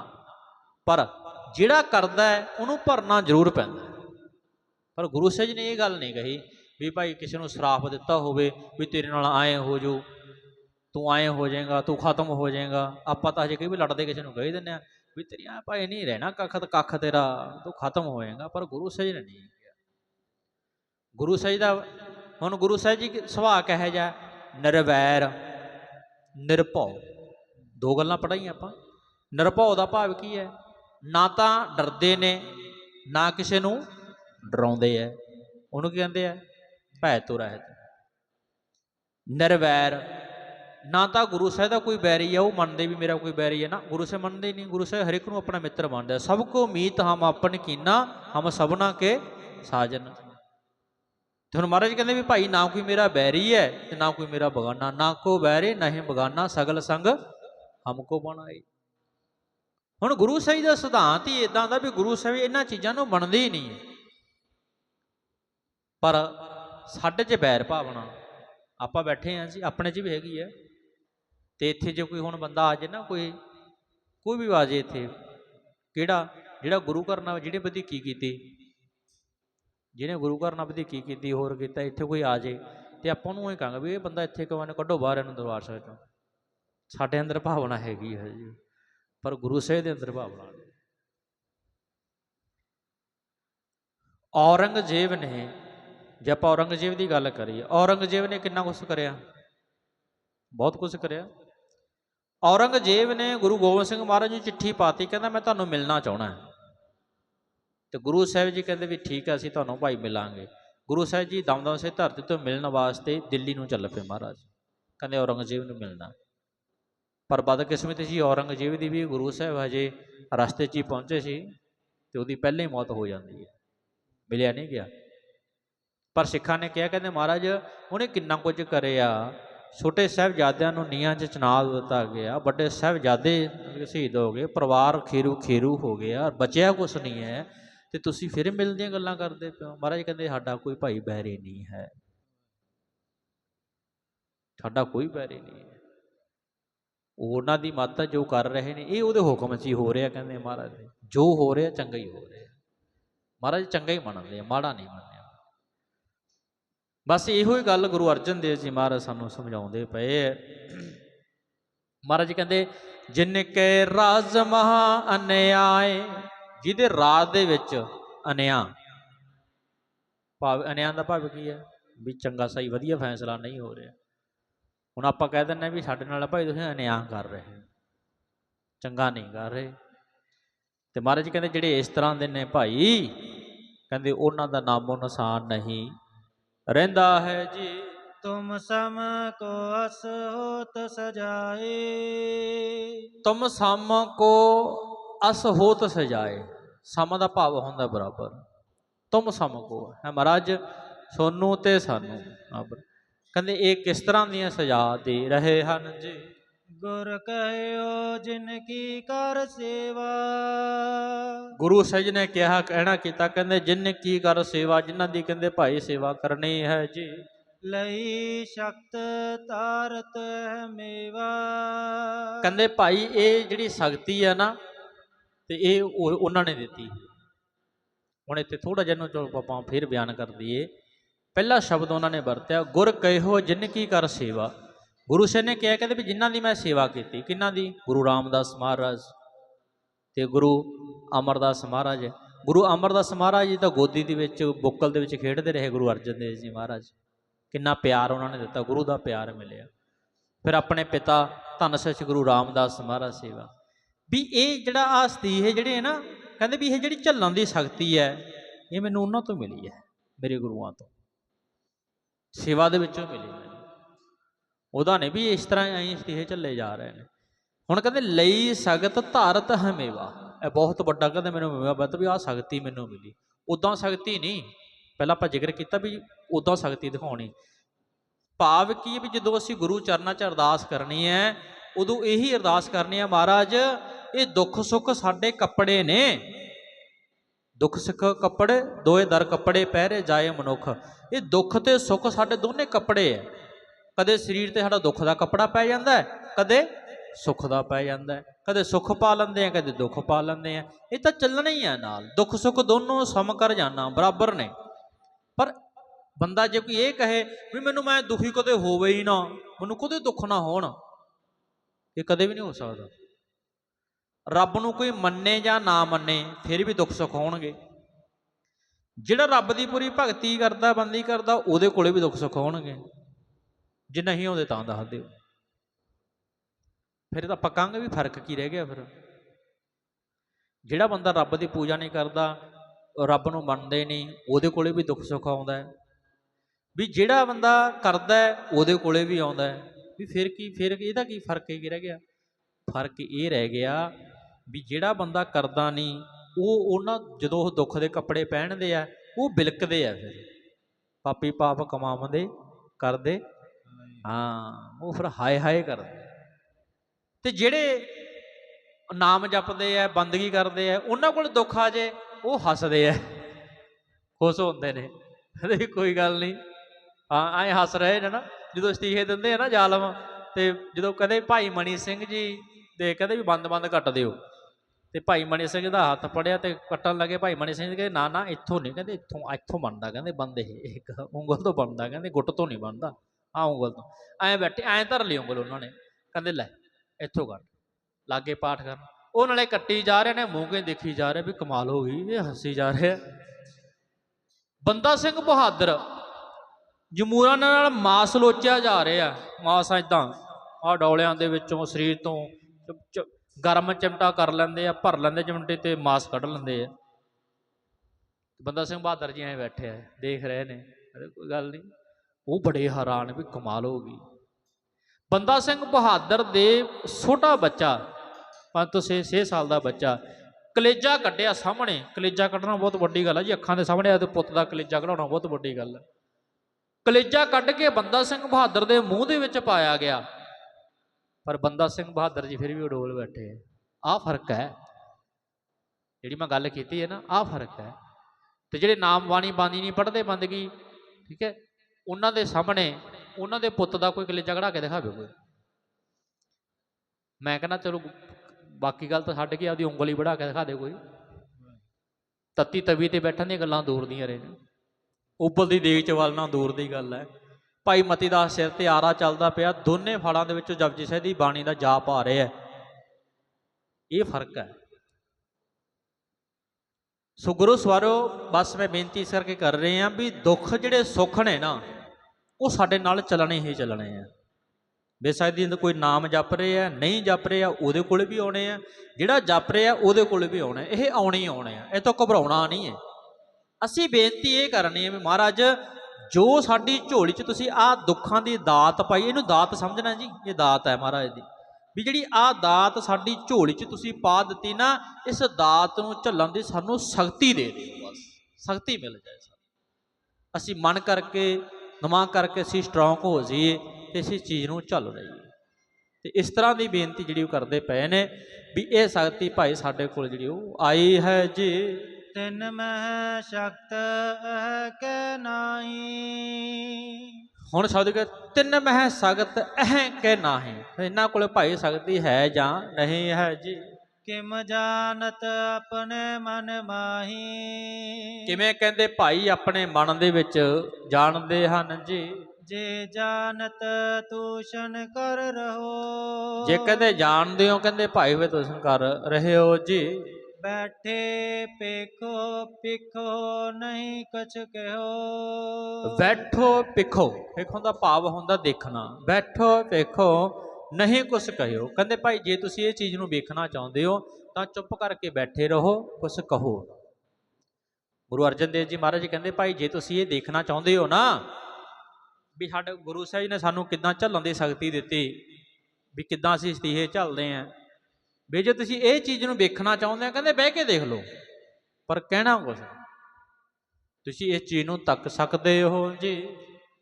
ਪਰ ਜਿਹੜਾ ਕਰਦਾ ਹੈ, ਉਹਨੂੰ ਭਰਨਾ ਜ਼ਰੂਰ ਪੈਂਦਾ ਪਰ ਗੁਰੂ ਸਾਹਿਬ ਜੀ ਨੇ ਇਹ ਗੱਲ ਨਹੀਂ ਕਹੀ ਵੀ ਭਾਈ ਕਿਸੇ ਨੂੰ ਸ਼ਰਾਪ ਦਿੱਤਾ ਹੋਵੇ ਵੀ ਤੇਰੇ ਨਾਲ ਆਏ ਹੋ ਜੋ ਤੂੰ ਆਏ ਹੋ ਜਾਏਗਾ, ਤੂੰ ਖਤਮ ਹੋ ਜਾਏਗਾ, ਆਪਾਂ ਤਾਂ ਹਜੇ ਕਈ ਵੀ ਲੜਦੇ ਕਿਸੇ ਨੂੰ ਕਹੀ ਦਿੰਦੇ ਆ ਵੀ ਤੇਰੀਆਂ ਭਾਈ ਨਹੀਂ ਰਹਿਣਾ ਕੱਖ ਕੱਖ ਤੇਰਾ, ਤੂੰ ਖਤਮ ਹੋ ਜਾਏਗਾ, ਪਰ ਗੁਰੂ ਸਾਹਿਬ ਨੇ ਨਹੀਂ ਕਿਹਾ। ਗੁਰੂ ਸਾਹਿਬ ਦਾ, ਹੁਣ ਗੁਰੂ ਸਾਹਿਬ ਜੀ ਸੁਭਾਅ ਕਹੇ ਜਾ ਨਿਰਵੈਰ, ਨਿਰਭਉ। ਦੋ ਗੱਲਾਂ ਪੜਾਈਆਂ ਆਪਾਂ। ਨਿਰਭਉ ਦਾ ਭਾਵ ਕੀ ਹੈ? ਨਾ ਤਾਂ ਡਰਦੇ ਨੇ, ਨਾ ਕਿਸੇ ਨੂੰ ਡਰਾਉਂਦੇ ਐ। ਉਹਨੂੰ ਕੀ ਕਹਿੰਦੇ ਆ? ਭੈ ਤੋਂ ਰਹਿਤ ਨਿਰਵੈਰ ਨਾ ਤਾਂ ਗੁਰੂ ਸਾਹਿਬ ਦਾ ਕੋਈ ਬੈਰੀ ਆ, ਉਹ ਮੰਨਦੇ ਵੀ ਮੇਰਾ ਕੋਈ ਬੈਰੀ ਹੈ ਨਾ। ਗੁਰੂ ਸਾਹਿਬ ਮੰਨਦੇ ਹੀ ਨਹੀਂ। ਗੁਰੂ ਸਾਹਿਬ ਹਰ ਇੱਕ ਨੂੰ ਆਪਣਾ ਮਿੱਤਰ ਮੰਨਦਾ ਸਭ ਕੋ ਮੀਤ ਹਮ ਆਪਨ ਕੀਨਾ, ਹਮ ਸਭਨਾ ਕੇ ਸਾਜਨ। ਤੇ ਹੁਣ ਮਹਾਰਾਜ ਕਹਿੰਦੇ ਵੀ ਭਾਈ, ਨਾ ਕੋਈ ਮੇਰਾ ਬੈਰੀ ਹੈ ਤੇ ਨਾ ਕੋਈ ਮੇਰਾ ਬਗਾਨਾ, ਨਾ ਕੋ ਬੈਰੇ ਨਹੀਂ ਬਗਾਨਾ, ਸਗਲ ਸੰਗ ਹਮਕੋ ਬਣਾਏ। ਹੁਣ ਗੁਰੂ ਸਾਹਿਬ ਦਾ ਸਿਧਾਂਤ ਹੀ ਇਦਾਂ ਦਾ ਵੀ ਗੁਰੂ ਸਾਹਿਬ ਇਹਨਾਂ ਚੀਜ਼ਾਂ ਨੂੰ ਮੰਨਦੇ ਹੀ ਨਹੀਂ ਪਰ ਸਾਡੇ 'ਚ ਬੈਰ ਭਾਵਨਾ, ਆਪਾਂ ਬੈਠੇ ਆਂ ਜੀ, ਆਪਣੇ 'ਚ ਵੀ ਹੈਗੀ ਹੈ। ਤੇ ਇੱਥੇ ਜੇ ਕੋਈ ਹੁਣ ਬੰਦਾ ਆ ਜੇ ਨਾ ਕੋਈ ਕੋਈ ਵੀ ਆ ਜੇ ਇੱਥੇ, ਕਿਹੜਾ? ਜਿਹੜਾ ਗੁਰੂ ਘਰ ਨਾਲ ਜਿਹੜੇ ਵਧੀ ਕੀ ਕੀਤੀ, ਜਿਹਨੇ ਗੁਰੂ ਘਰ ਨਾਲ ਵਧੀ ਕੀ ਕੀਤੀ, ਹੋਰ ਕੀਤਾ, ਇੱਥੇ ਕੋਈ ਆ ਜੇ, ਤੇ ਆਪਾਂ ਨੂੰ ਇਹ ਕਹਾਂਗੇ ਵੀ ਇਹ ਬੰਦਾ ਇੱਥੇ ਕਿਉਂ ਨੇ ਕੱਢੋ ਬਾਹਰ ਇਹਨੂੰ ਦਰਬਾਰ ਸਾਹਿਬ ਤੋਂ ਸਾਡੇ ਅੰਦਰ ਭਾਵਨਾ ਹੈਗੀ ਹੈ ਜੀ, ਪਰ ਗੁਰੂ ਸਾਹਿਬ ਦੇ ਅੰਦਰ ਭਾਵਨਾ ਨਹੀਂ। ਔਰੰਗਜ਼ੇਬ ਨੇ, ਜੇ ਆਪਾਂ ਔਰੰਗਜ਼ੇਬ ਦੀ ਗੱਲ ਕਰੀਏ, ਔਰੰਗਜ਼ੇਬ ਨੇ ਕਿੰਨਾ ਕੁਝ ਕਰਿਆ? ਬਹੁਤ ਕੁਝ ਕਰਿਆ। ਔਰੰਗਜ਼ੇਬ ਨੇ ਗੁਰੂ ਗੋਬਿੰਦ ਸਿੰਘ ਮਹਾਰਾਜ ਨੂੰ ਚਿੱਠੀ ਪਾਤੀ, ਕਹਿੰਦਾ ਮੈਂ ਤੁਹਾਨੂੰ ਮਿਲਣਾ ਚਾਹਣਾ ਹੈ। ਤੇ ਗੁਰੂ ਸਾਹਿਬ ਜੀ ਕਹਿੰਦੇ ਵੀ ਠੀਕ ਹੈ, ਅਸੀਂ ਤੁਹਾਨੂੰ ਭਾਈ ਮਿਲਾਂਗੇ। ਗੁਰੂ ਸਾਹਿਬ ਜੀ ਦਮਦਮ ਸੇ ਧਰਤੀ ਤੋਂ ਮਿਲਣ ਵਾਸਤੇ ਦਿੱਲੀ ਨੂੰ ਚੱਲ ਪਏ ਮਹਾਰਾਜ। ਕਹਿੰਦੇ ਔਰੰਗਜ਼ੇਬ ਨੂੰ ਮਿਲਣਾ। ਪਰ ਬਦਕਿਸਮਤੀ ਸੀ, ਔਰੰਗਜ਼ੇਬ ਦੀ ਵੀ ਗੁਰੂ ਸਾਹਿਬ ਹਜੇ ਰਸਤੇ 'ਚ ਹੀ ਪਹੁੰਚੇ ਸੀ ਤੇ ਉਹਦੀ ਪਹਿਲਾਂ ਹੀ ਮੌਤ ਹੋ ਜਾਂਦੀ ਹੈ। ਮਿਲਿਆ ਨਹੀਂ ਗਿਆ। ਪਰ ਸਿੱਖਾਂ ਨੇ ਕਿਹਾ, ਕਹਿੰਦੇ ਮਹਾਰਾਜ, ਉਹਨੇ ਕਿੰਨਾ ਕੁਝ ਕਰਿਆ। ਛੋਟੇ ਸਾਹਿਬਜ਼ਾਦਿਆਂ ਨੂੰ ਨੀਹਾਂ 'ਚ ਚਿਣਾ ਦਿੱਤਾ ਗਿਆ, ਵੱਡੇ ਸਾਹਿਬਜ਼ਾਦੇ ਸ਼ਹੀਦ ਹੋ ਗਏ, ਪਰਿਵਾਰ ਖੇਰੂ ਖੇਰੂ ਹੋ ਗਿਆ ਬਚਿਆ ਕੁਛ ਨਹੀਂ ਹੈ, ਤੇ ਤੁਸੀਂ ਫਿਰ ਮਿਲਣ ਦੀਆਂ ਗੱਲਾਂ ਕਰਦੇ ਪਿਓ। ਮਹਾਰਾਜ ਕਹਿੰਦੇ, ਸਾਡਾ ਕੋਈ ਭਾਈ ਬੈਰੀ ਨਹੀਂ ਹੈ। ਸਾਡਾ ਕੋਈ ਬੈਰੀ ਨਹੀਂ ਹੈ। ਉਹਨਾਂ ਦੀ ਮੱਤ ਜੋ ਕਰ ਰਹੇ ਨੇ, ਇਹ ਉਹਦੇ ਹੁਕਮ 'ਚ ਹੀ ਹੋ ਰਿਹਾ ਕਹਿੰਦੇ ਮਹਾਰਾਜ। ਜੋ ਹੋ ਰਿਹਾ, ਚੰਗਾ ਹੀ ਹੋ ਰਿਹਾ। ਮਹਾਰਾਜ ਚੰਗਾ ਹੀ ਮੰਨਦੇ ਆ, ਮਾੜਾ ਨਹੀਂ ਮੰਨਦੇ। ਬਸ ਇਹੋ ਹੀ ਗੱਲ ਗੁਰੂ ਅਰਜਨ ਦੇਵ ਜੀ ਮਹਾਰਾਜ ਸਾਨੂੰ ਸਮਝਾਉਂਦੇ ਪਏ ਹੈ ਮਹਾਰਾਜ ਕਹਿੰਦੇ ਜਿਨ ਕੇ ਰਾਜ ਮਹਾ ਅਨਿਆਏ, ਜਿਹਦੇ ਰਾਜ ਦੇ ਵਿੱਚ ਅਨਿਆ। ਭਾਵ ਅਨਿਆਂ ਦਾ ਭਾਵ ਕੀ ਹੈ ਵੀ ਚੰਗਾ ਸਹੀ ਵਧੀਆ ਫੈਸਲਾ ਨਹੀਂ ਹੋ ਰਿਹਾ। ਹੁਣ ਆਪਾਂ ਕਹਿ ਦਿੰਦੇ ਹਾਂ ਵੀ ਸਾਡੇ ਨਾਲ ਭਾਈ ਤੁਸੀਂ ਅਨਿਆ ਕਰ ਰਹੇ ਹੋ। ਚੰਗਾ ਨਹੀਂ ਕਰ ਰਹੇ। ਤੇ ਮਹਾਰਾਜ ਕਹਿੰਦੇ, ਜਿਹੜੇ ਇਸ ਤਰ੍ਹਾਂ ਦੇ ਨੇ ਭਾਈ, ਕਹਿੰਦੇ ਉਹਨਾਂ ਦਾ ਨਾਮੋ ਨਿਸ਼ਾਨ ਨਹੀਂ ਰਹਿੰਦਾ ਹੈ ਜੀ। ਤੁਮ ਸਮ ਕੋ ਅਸ ਹੋਤ ਸਜਾਏ। ਤੁਮ ਸਮ ਕੋ ਅਸ ਹੋਤ ਸਜਾਏ। ਸਮ ਦਾ ਭਾਵ ਹੁੰਦਾ ਬਰਾਬਰ। ਤੁਮ ਸਮ ਕੋ। ਹੈ ਮਹਾਰਾਜ ਸੋਨੂੰ ਤੇ ਸਾਨੂੰ। ਬਰਾਬਰ ਕਹਿੰਦੇ ਇਹ ਕਿਸ ਤਰ੍ਹਾਂ ਦੀਆਂ ਸਜਾ ਦੇ ਰਹੇ ਹਨ ਜੀ? ਗੁਰ ਕਹਿਓ ਜਿਨ ਕੀ ਕਰ ਸੇਵਾ। ਗੁਰੂ ਸਹਿਜ ਨੇ ਕਿਹਾ ਕਹਿਣਾ ਕੀਤਾ ਕਹਿੰਦੇ ਜਿਨ ਕੀ ਕਰ ਸੇਵਾ ਜਿਨ੍ਹਾਂ ਦੀ ਕਹਿੰਦੇ ਭਾਈ ਸੇਵਾ ਕਰਨੀ ਹੈ ਜੀ। ਲਈ ਸ਼ਕਤ ਤਾਰਤ ਮੇਵਾ। ਕਹਿੰਦੇ ਭਾਈ ਇਹ ਜਿਹੜੀ ਸ਼ਕਤੀ ਹੈ ਨਾ ਤੇ ਇਹ ਉਹਨਾਂ ਨੇ ਦਿੱਤੀ। ਹੁਣ ਇੱਥੇ ਥੋੜਾ ਜਿਹਾ ਨੂੰ ਆਪਾਂ ਫਿਰ ਬਿਆਨ ਕਰ ਦਈਏ। ਪਹਿਲਾ ਸ਼ਬਦ ਉਹਨਾਂ ਨੇ ਵਰਤਿਆ ਗੁਰ ਕਹਿਓ ਜਿਨ ਕੀ ਕਰ ਸੇਵਾ। ਗੁਰੂ ਸਾਹਿਬ ਨੇ ਕਿਹਾ ਕਹਿੰਦੇ ਵੀ ਜਿਨ੍ਹਾਂ ਦੀ ਮੈਂ ਸੇਵਾ ਕੀਤੀ, ਕਿਹਨਾਂ ਦੀ? ਗੁਰੂ ਰਾਮਦਾਸ ਮਹਾਰਾਜ ਤੇ ਗੁਰੂ ਅਮਰਦਾਸ ਮਹਾਰਾਜ। ਗੁਰੂ ਅਮਰਦਾਸ ਮਹਾਰਾਜ ਜੀ ਤਾਂ ਗੋਦੀ ਦੇ ਵਿੱਚ, ਬੁੱਕਲ ਦੇ ਵਿੱਚ ਖੇਡਦੇ ਰਹੇ ਗੁਰੂ ਅਰਜਨ ਦੇਵ ਜੀ ਮਹਾਰਾਜ। ਕਿੰਨਾ ਪਿਆਰ ਉਹਨਾਂ ਨੇ ਦਿੱਤਾ, ਗੁਰੂ ਦਾ ਪਿਆਰ ਮਿਲਿਆ। ਫਿਰ ਆਪਣੇ ਪਿਤਾ ਧੰਨ ਸੱਚ ਗੁਰੂ ਰਾਮਦਾਸ ਮਹਾਰਾਜ ਸੇਵਾ। ਵੀ ਇਹ ਜਿਹੜਾ ਆ ਸਤੀਹ ਜਿਹੜੇ ਹੈ ਨਾ, ਕਹਿੰਦੇ ਵੀ ਇਹ ਜਿਹੜੀ ਝੱਲਣ ਦੀ ਸ਼ਕਤੀ ਹੈ, ਇਹ ਮੈਨੂੰ ਉਹਨਾਂ ਤੋਂ ਮਿਲੀ ਹੈ, ਮੇਰੇ ਗੁਰੂਆਂ ਤੋਂ। ਸੇਵਾ ਦੇ ਵਿੱਚੋਂ ਮਿਲੀ ਹੈ। ਉਹਦਾ ਨਹੀਂ ਵੀ ਇਸ ਤਰ੍ਹਾਂ ਐਂ ਸਤੀਹ ਝੱਲੇ ਜਾ ਰਹੇ ਨੇ। ਹੁਣ ਕਹਿੰਦੇ ਲਈ ਸਗਤ ਧਾਰਤ ਹਮੇਵਾ। ਇਹ ਬਹੁਤ ਵੱਡਾ ਕਹਿੰਦੇ ਮੈਨੂੰ ਮੇਵਾ ਬਤ ਵੀ ਆ ਸ਼ਕਤੀ ਮੈਨੂੰ ਮਿਲੀ। ਉਦਾਂ ਸ਼ਕਤੀ ਨਹੀਂ। ਪਹਿਲਾਂ ਆਪਾਂ ਜ਼ਿਕਰ ਕੀਤਾ ਵੀ ਉਦਾਂ ਸ਼ਕਤੀ ਦਿਖਾਉਣੀ। ਭਾਵ ਕੀ ਵੀ ਜਦੋਂ ਅਸੀਂ ਗੁਰੂ ਚਰਨਾਂ 'ਚ ਅਰਦਾਸ ਕਰਨੀ ਹੈ, ਉਦੋਂ ਇਹੀ ਅਰਦਾਸ ਕਰਨੀ ਹੈ, ਮਹਾਰਾਜ, ਇਹ ਦੁੱਖ ਸੁੱਖ ਸਾਡੇ ਕੱਪੜੇ ਨੇ। ਦੁੱਖ ਸੁੱਖ ਕੱਪੜੇ, ਦੋਏ ਦਰ ਕੱਪੜੇ ਪਹਿਰੇ ਜਾਏ ਮਨੁੱਖ। ਇਹ ਦੁੱਖ ਤੇ ਸੁੱਖ ਸਾਡੇ ਦੋਨੇ ਕੱਪੜੇ ਹੈ। ਕਦੇ ਸਰੀਰ ਤੇ ਸਾਡਾ ਦੁੱਖ ਦਾ ਕੱਪੜਾ ਪੈ ਜਾਂਦਾ ਹੈ, ਕਦੇ ਸੁੱਖ ਦਾ ਪੈ ਜਾਂਦਾ ਹੈ, ਕਦੇ ਸੁੱਖ ਪਾ ਲੈਂਦੇ ਆ ਕਦੇ ਦੁੱਖ ਪਾ ਲੈਂਦੇ ਆ ਇਹ ਤਾਂ ਚੱਲਣਾ ਹੀ ਹੈ ਨਾਲ। ਦੁੱਖ ਸੁੱਖ ਦੋਨੋਂ ਸਮ ਕਰ ਜਾਣਾ, ਬਰਾਬਰ ਨੇ। ਪਰ ਬੰਦਾ ਜੇ ਕੋਈ ਇਹ ਕਹੇ ਵੀ ਮੈਨੂੰ ਮੈਂ ਦੁਖੀ ਕਦੇ ਹੋਵੇ ਹੀ ਨਾ, ਮੈਨੂੰ ਕਦੇ ਦੁੱਖ ਨਾ ਹੋਣ, ਇਹ ਕਦੇ ਵੀ ਨਹੀਂ ਹੋ ਸਕਦਾ। ਰੱਬ ਨੂੰ ਕੋਈ ਮੰਨੇ ਜਾਂ ਨਾ ਮੰਨੇ, ਫਿਰ ਵੀ ਦੁੱਖ ਸੁੱਖ ਹੋਣਗੇ। ਜਿਹੜਾ ਰੱਬ ਦੀ ਪੂਰੀ ਭਗਤੀ ਕਰਦਾ, ਬੰਦੀ ਕਰਦਾ, ਉਹਦੇ ਕੋਲੇ ਵੀ ਦੁੱਖ ਸੁੱਖ ਹੋਣਗੇ। ਜੇ ਨਹੀਂ ਆਉਂਦੇ ਤਾਂ ਦੱਸ ਦਿਓ। ਫਿਰ ਤਾਂ ਆਪਾਂ ਕਹਾਂਗੇ ਵੀ ਫ਼ਰਕ ਕੀ ਰਹਿ ਗਿਆ ਫਿਰ? ਜਿਹੜਾ ਬੰਦਾ ਰੱਬ ਦੀ ਪੂਜਾ ਨਹੀਂ ਕਰਦਾ, ਰੱਬ ਨੂੰ ਮੰਨਦੇ ਨਹੀਂ, ਉਹਦੇ ਕੋਲੇ ਵੀ ਦੁੱਖ ਸੁੱਖ ਆਉਂਦਾ ਹੈ। ਵੀ ਜਿਹੜਾ ਬੰਦਾ ਕਰਦਾ ਉਹਦੇ ਕੋਲੇ ਵੀ ਆਉਂਦਾ ਹੈ। ਵੀ ਫਿਰ ਕੀ, ਫਿਰ ਇਹਦਾ ਕੀ ਫ਼ਰਕ ਕੀ ਰਹਿ ਗਿਆ? ਫ਼ਰਕ ਇਹ ਰਹਿ ਗਿਆ ਵੀ ਜਿਹੜਾ ਬੰਦਾ ਕਰਦਾ ਨਹੀਂ, ਉਹ ਉਹਨਾਂ ਜਦੋਂ ਉਹ ਦੁੱਖ ਦੇ ਕੱਪੜੇ ਪਹਿਨਦੇ ਆ, ਉਹ ਬਿਲਕਦੇ ਆ ਫਿਰ। ਪਾਪੀ ਪਾਪ ਕਮਾਉਂਦੇ, ਕਰਦੇ ਹਾਂ, ਉਹ ਫਿਰ ਹਾਏ ਹਾਏ ਕਰਦੇ ਤੇ ਜਿਹੜੇ ਨਾਮ ਜਪਦੇ ਆ, ਬੰਦਗੀ ਕਰਦੇ ਆ, ਉਹਨਾਂ ਕੋਲ ਦੁੱਖ ਆ ਜੇ, ਉਹ ਹੱਸਦੇ ਆ। ਖੁਸ਼ ਹੁੰਦੇ ਨੇ। ਕਹਿੰਦੇ ਕੋਈ ਗੱਲ ਨਹੀਂ। ਹਾਂ, ਐ ਹੱਸ ਰਹੇ ਨੇ ਨਾ, ਜਦੋਂ ਅਸਤੀਫੇ ਦਿੰਦੇ ਆ ਨਾ ਜ਼ਾਲਮ, ਤੇ ਜਦੋਂ ਕਦੇ ਭਾਈ ਮਣੀ ਸਿੰਘ ਜੀ ਦੇ ਕਹਿੰਦੇ ਵੀ ਬੰਦ ਬੰਦ ਕੱਟ ਦਿਓ। ਤੇ ਭਾਈ ਮਣੀ ਸਿੰਘ ਦਾ ਹੱਥ ਫੜਿਆ ਤੇ ਕੱਟਣ ਲੱਗੇ, ਭਾਈ ਮਣੀ ਸਿੰਘ ਕਹਿੰਦੇ, ਨਾ ਨਾ, ਇੱਥੋਂ ਨਹੀਂ। ਕਹਿੰਦੇ, ਇੱਥੋਂ ਇੱਥੋਂ ਬਣਦਾ। ਕਹਿੰਦੇ, ਬੰਦ ਇਹ ਇੱਕ ਉਂਗਲ ਤੋਂ ਬਣਦਾ। ਕਹਿੰਦੇ, ਗੁੱਟ ਤੋਂ ਨਹੀਂ ਬਣਦਾ। ਆ ਉਂਗਲ ਤੋਂ। ਐ ਬੈਠੇ, ਐ ਧਰ ਲਈ ਉਂਗਲ ਉਹਨਾਂ ਨੇ। ਕਹਿੰਦੇ ਲੈ, ਇੱਥੋਂ ਕੱਟ ਲਾਗੇ ਪਾਠ ਕਰਨ। ਉਹ ਨਾਲੇ ਕੱਟੀ ਜਾ ਰਹੇ ਨੇ, ਮੂੰਹ ਕੇ ਦੇਖੀ ਜਾ ਰਹੇ ਵੀ ਕਮਾਲ ਹੋ ਗਈ, ਇਹ ਹੱਸੀ ਜਾ ਰਿਹਾ ਬੰਦਾ ਸਿੰਘ ਬਹਾਦਰ, ਜਮੂਰਾਂ ਨਾਲ ਮਾਸ ਲੋਚਿਆ ਜਾ ਰਿਹਾ। ਮਾਸ ਇਦਾਂ ਆ ਡੌਲਿਆਂ ਦੇ ਵਿੱਚੋਂ, ਸਰੀਰ ਤੋਂ ਚ- ਗਰਮ ਚਿਮਟਾ ਕਰ ਲੈਂਦੇ ਆ, ਭਰ ਲੈਂਦੇ ਚਿਮਟੇ ਤੇ ਮਾਸ ਕੱਢ ਲੈਂਦੇ ਆ। ਬੰਦਾ ਸਿੰਘ ਬਹਾਦਰ ਜੀ ਐ ਬੈਠੇ ਆ ਦੇਖ ਰਹੇ ਨੇ। ਕੋਈ ਗੱਲ ਨਹੀਂ। ਉਹ ਬੜੇ ਹੈਰਾਨ ਵੀ ਕਮਾਲ ਹੋ ਗਈ। ਬੰਦਾ ਸਿੰਘ ਬਹਾਦਰ ਦੇ ਛੋਟਾ ਬੱਚਾ, ਪੰਜ ਤੋਂ 6 6 ਸਾਲ ਦਾ ਬੱਚਾ, ਕਲੇਜਾ ਕੱਢਿਆ ਸਾਹਮਣੇ। ਕਲੇਜਾ ਕੱਢਣਾ ਬਹੁਤ ਵੱਡੀ ਗੱਲ ਹੈ ਜੀ, ਅੱਖਾਂ ਦੇ ਸਾਹਮਣੇ ਆਦੇ ਪੁੱਤ ਦਾ ਕਲੇਜਾ ਕਢਾਉਣਾ ਬਹੁਤ ਵੱਡੀ ਗੱਲ ਹੈ ਕਲੇਜਾ ਕੱਢ ਕੇ ਬੰਦਾ ਸਿੰਘ ਬਹਾਦਰ ਦੇ ਮੂੰਹ ਦੇ ਵਿੱਚ ਪਾਇਆ ਗਿਆ। ਪਰ ਬੰਦਾ ਸਿੰਘ ਬਹਾਦਰ ਜੀ ਫਿਰ ਵੀ ਉਡੋਲ ਬੈਠੇ ਆਹ ਫ਼ਰਕ ਹੈ। ਜਿਹੜੀ ਮੈਂ ਗੱਲ ਕੀਤੀ ਹੈ ਨਾ, ਆਹ ਫ਼ਰਕ ਹੈ। ਤੇ ਜਿਹੜੇ ਨਾਮ ਬਾਣੀ ਬਾਣੀ ਨਹੀਂ ਪੜ੍ਹਦੇ, ਬੰਦਗੀ, ਠੀਕ ਹੈ ਉਹਨਾਂ ਦੇ ਸਾਹਮਣੇ ਉਹਨਾਂ ਦੇ ਪੁੱਤ ਦਾ ਕੋਈ ਕਲੇਜਾ ਕਢਾ ਕੇ ਦਿਖਾਵੇ ਕੋਈ। ਮੈਂ ਕਹਿੰਦਾ, ਚਲੋ, ਬਾਕੀ ਗੱਲ ਤਾਂ ਛੱਡ ਕੇ ਆਪਦੀ ਉਂਗਲੀ ਵੜਾ ਕੇ ਦਿਖਾ ਦੇ ਕੋਈ। ਤੱਤੀ ਤਵੀ ਤੇ ਬੈਠਣ ਦੀਆਂ ਗੱਲਾਂ ਦੂਰ ਦੀਆਂ ਰਹੇ ਨੇ ਉੱਪਰ ਦੇਗ ਚ ਵੱਲ ਨਾਲ ਦੂਰ ਦੀ ਗੱਲ ਹੈ। ਭਾਈ ਮਤੀ ਦਾ ਸਿਰ ਤੇ ਆਰਾ ਚੱਲਦਾ ਪਿਆ, ਦੋਨੇ ਫਾੜਾਂ ਦੇ ਵਿੱਚੋਂ ਜਪਜੀ ਸਾਹਿਬ ਦੀ ਬਾਣੀ ਦਾ ਜਾਪ ਆ ਰਿਹਾ ਹੈ। ਇਹ ਫ਼ਰਕ ਹੈ। ਸੋ ਗੁਰੂ ਸਵਾਰੋ, ਬਸ ਮੈਂ ਬੇਨਤੀ ਇਸ ਕਰਕੇ ਕਰ ਰਹੇ ਹਾਂ ਵੀ ਦੁੱਖ ਜਿਹੜੇ ਸੁੱਖ ਨੇ ਨਾ ਉਹ ਸਾਡੇ ਨਾਲ ਚੱਲਣੇ ਹੀ ਚੱਲਣੇ ਆ। ਬੇਸ਼ੱਕ ਦੀ ਕੋਈ ਨਾਮ ਜਪ ਰਹੇ ਆ, ਨਹੀਂ ਜਪ ਰਹੇ ਆ, ਉਹਦੇ ਕੋਲ ਵੀ ਆਉਣੇ ਆ। ਜਿਹੜਾ ਜਪ ਰਿਹਾ, ਉਹਦੇ ਕੋਲ ਵੀ ਆਉਣਾ। ਇਹ ਆਉਣੇ ਹੀ ਆਉਣੇ ਆ। ਇਹ ਤੋਂ ਘਬਰਾਉਣਾ ਨਹੀਂ ਹੈ। ਅਸੀਂ ਬੇਨਤੀ ਇਹ ਕਰਨੀ ਹੈ ਵੀ ਮਹਾਰਾਜ, ਜੋ ਸਾਡੀ ਝੋਲੀ 'ਚ ਤੁਸੀਂ ਆਹ ਦੁੱਖਾਂ ਦੀ ਦਾਤ ਪਾਈ, ਇਹਨੂੰ ਦਾਤ ਸਮਝਣਾ ਜੀ, ਇਹ ਦਾਤ ਹੈ ਮਹਾਰਾਜ ਦੀ। ਵੀ ਜਿਹੜੀ ਆਹ ਦਾਤ ਸਾਡੀ ਝੋਲੀ 'ਚ ਤੁਸੀਂ ਪਾ ਦਿੱਤੀ ਨਾ, ਇਸ ਦਾਤ ਨੂੰ ਝੱਲਣ ਦੀ ਸਾਨੂੰ ਸ਼ਕਤੀ ਦੇ ਦਿਓ ਬਸ। ਸ਼ਕਤੀ ਮਿਲ ਜਾਏ ਸਾਨੂੰ। ਅਸੀਂ ਮਨ ਕਰਕੇ ਨਮਾ ਕਰਕੇ ਅਸੀਂ ਸਟਰੋਂਗ ਹੋ ਜਾਈਏ ਤੇ ਇਸ ਚੀਜ਼ ਨੂੰ ਝੱਲ ਲਈਏ ਤੇ ਇਸ ਤਰ੍ਹਾਂ ਦੀ ਬੇਨਤੀ ਜਿਹੜੀ ਉਹ ਕਰਦੇ ਪਏ ਨੇ ਵੀ ਇਹ ਸ਼ਕਤੀ ਭਾਈ ਸਾਡੇ ਕੋਲ ਜਿਹੜੀ ਉਹ ਆਈ ਹੈ ਜੀ। ਤਿਨ ਮਹਿ ਸ਼ਕਤ ਅਹ ਕੈ ਨਾਹੀ। ਹੁਣ ਸ਼ਬਦ ਕਿ ਤਿੰਨ ਮਹਿ ਸਗਤ ਅਹ ਕੇ ਨਾਹੀ। ਇਹਨਾਂ ਕੋਲ ਭਾਈ ਸ਼ਕਤੀ ਹੈ ਜਾਂ ਨਹੀਂ ਹੈ ਜੀ? ਕਿਮ ਜਾਣਤ ਆਪਣੇ ਮਨ ਮਾਹੀ? ਕਿਵੇਂ ਕਹਿੰਦੇ ਭਾਈ ਆਪਣੇ ਮਨ ਦੇ ਵਿੱਚ ਜਾਣਦੇ ਹਨ ਜੀ? ਜੇ ਜਾਣਤ ਤੂਸ਼ਨ ਕਰ ਰਹੋ। ਜੇ ਕਹਿੰਦੇ ਜਾਣਦੇ ਹੋ ਕਹਿੰਦੇ ਭਾਈ ਵੇ ਤੁਸੀਂ ਕਰ ਰਹੇ ਹੋ ਜੀ। ਬੈਠੇ ਪੇਖੋ ਪਿਖੋ ਨਹੀਂ ਕਛ ਕਹਿਓ। ਬੈਠੋ ਪਿਖੋ ਪਿਖੋਂ ਦਾ ਭਾਵ ਹੁੰਦਾ ਦੇਖਣਾ। ਬੈਠੋ ਵੇਖੋ ਨਹੀਂ ਕੁਛ ਕਹਿਓ। ਕਹਿੰਦੇ, ਭਾਈ, ਜੇ ਤੁਸੀਂ ਇਹ ਚੀਜ਼ ਨੂੰ ਵੇਖਣਾ ਚਾਹੁੰਦੇ ਹੋ, ਤਾਂ ਚੁੱਪ ਕਰਕੇ ਬੈਠੇ ਰਹੋ, ਕੁਛ ਕਹੋ ਗੁਰੂ ਅਰਜਨ ਦੇਵ ਜੀ ਮਹਾਰਾਜ ਕਹਿੰਦੇ, ਭਾਈ, ਜੇ ਤੁਸੀਂ ਇਹ ਦੇਖਣਾ ਚਾਹੁੰਦੇ ਹੋ ਨਾ, ਵੀ ਸਾਡੇ ਗੁਰੂ ਸਾਹਿਬ ਜੀ ਨੇ ਸਾਨੂੰ ਕਿੱਦਾਂ ਝੱਲਣ ਦੀ ਸ਼ਕਤੀ ਦਿੱਤੀ, ਵੀ ਕਿੱਦਾਂ ਅਸੀਂ ਸਤੀਹੇ ਝੱਲਦੇ ਆਂ ਵੀ ਜੇ ਤੁਸੀਂ ਇਹ ਚੀਜ਼ ਨੂੰ ਵੇਖਣਾ ਚਾਹੁੰਦੇ ਆ ਕਹਿੰਦੇ, ਬਹਿ ਕੇ ਦੇਖ ਲਓ, ਪਰ ਕਹਿਣਾ ਕੁਛ ਤੁਸੀਂ ਇਸ ਚੀਜ਼ ਨੂੰ ਤੱਕ ਸਕਦੇ ਹੋ ਜੀ।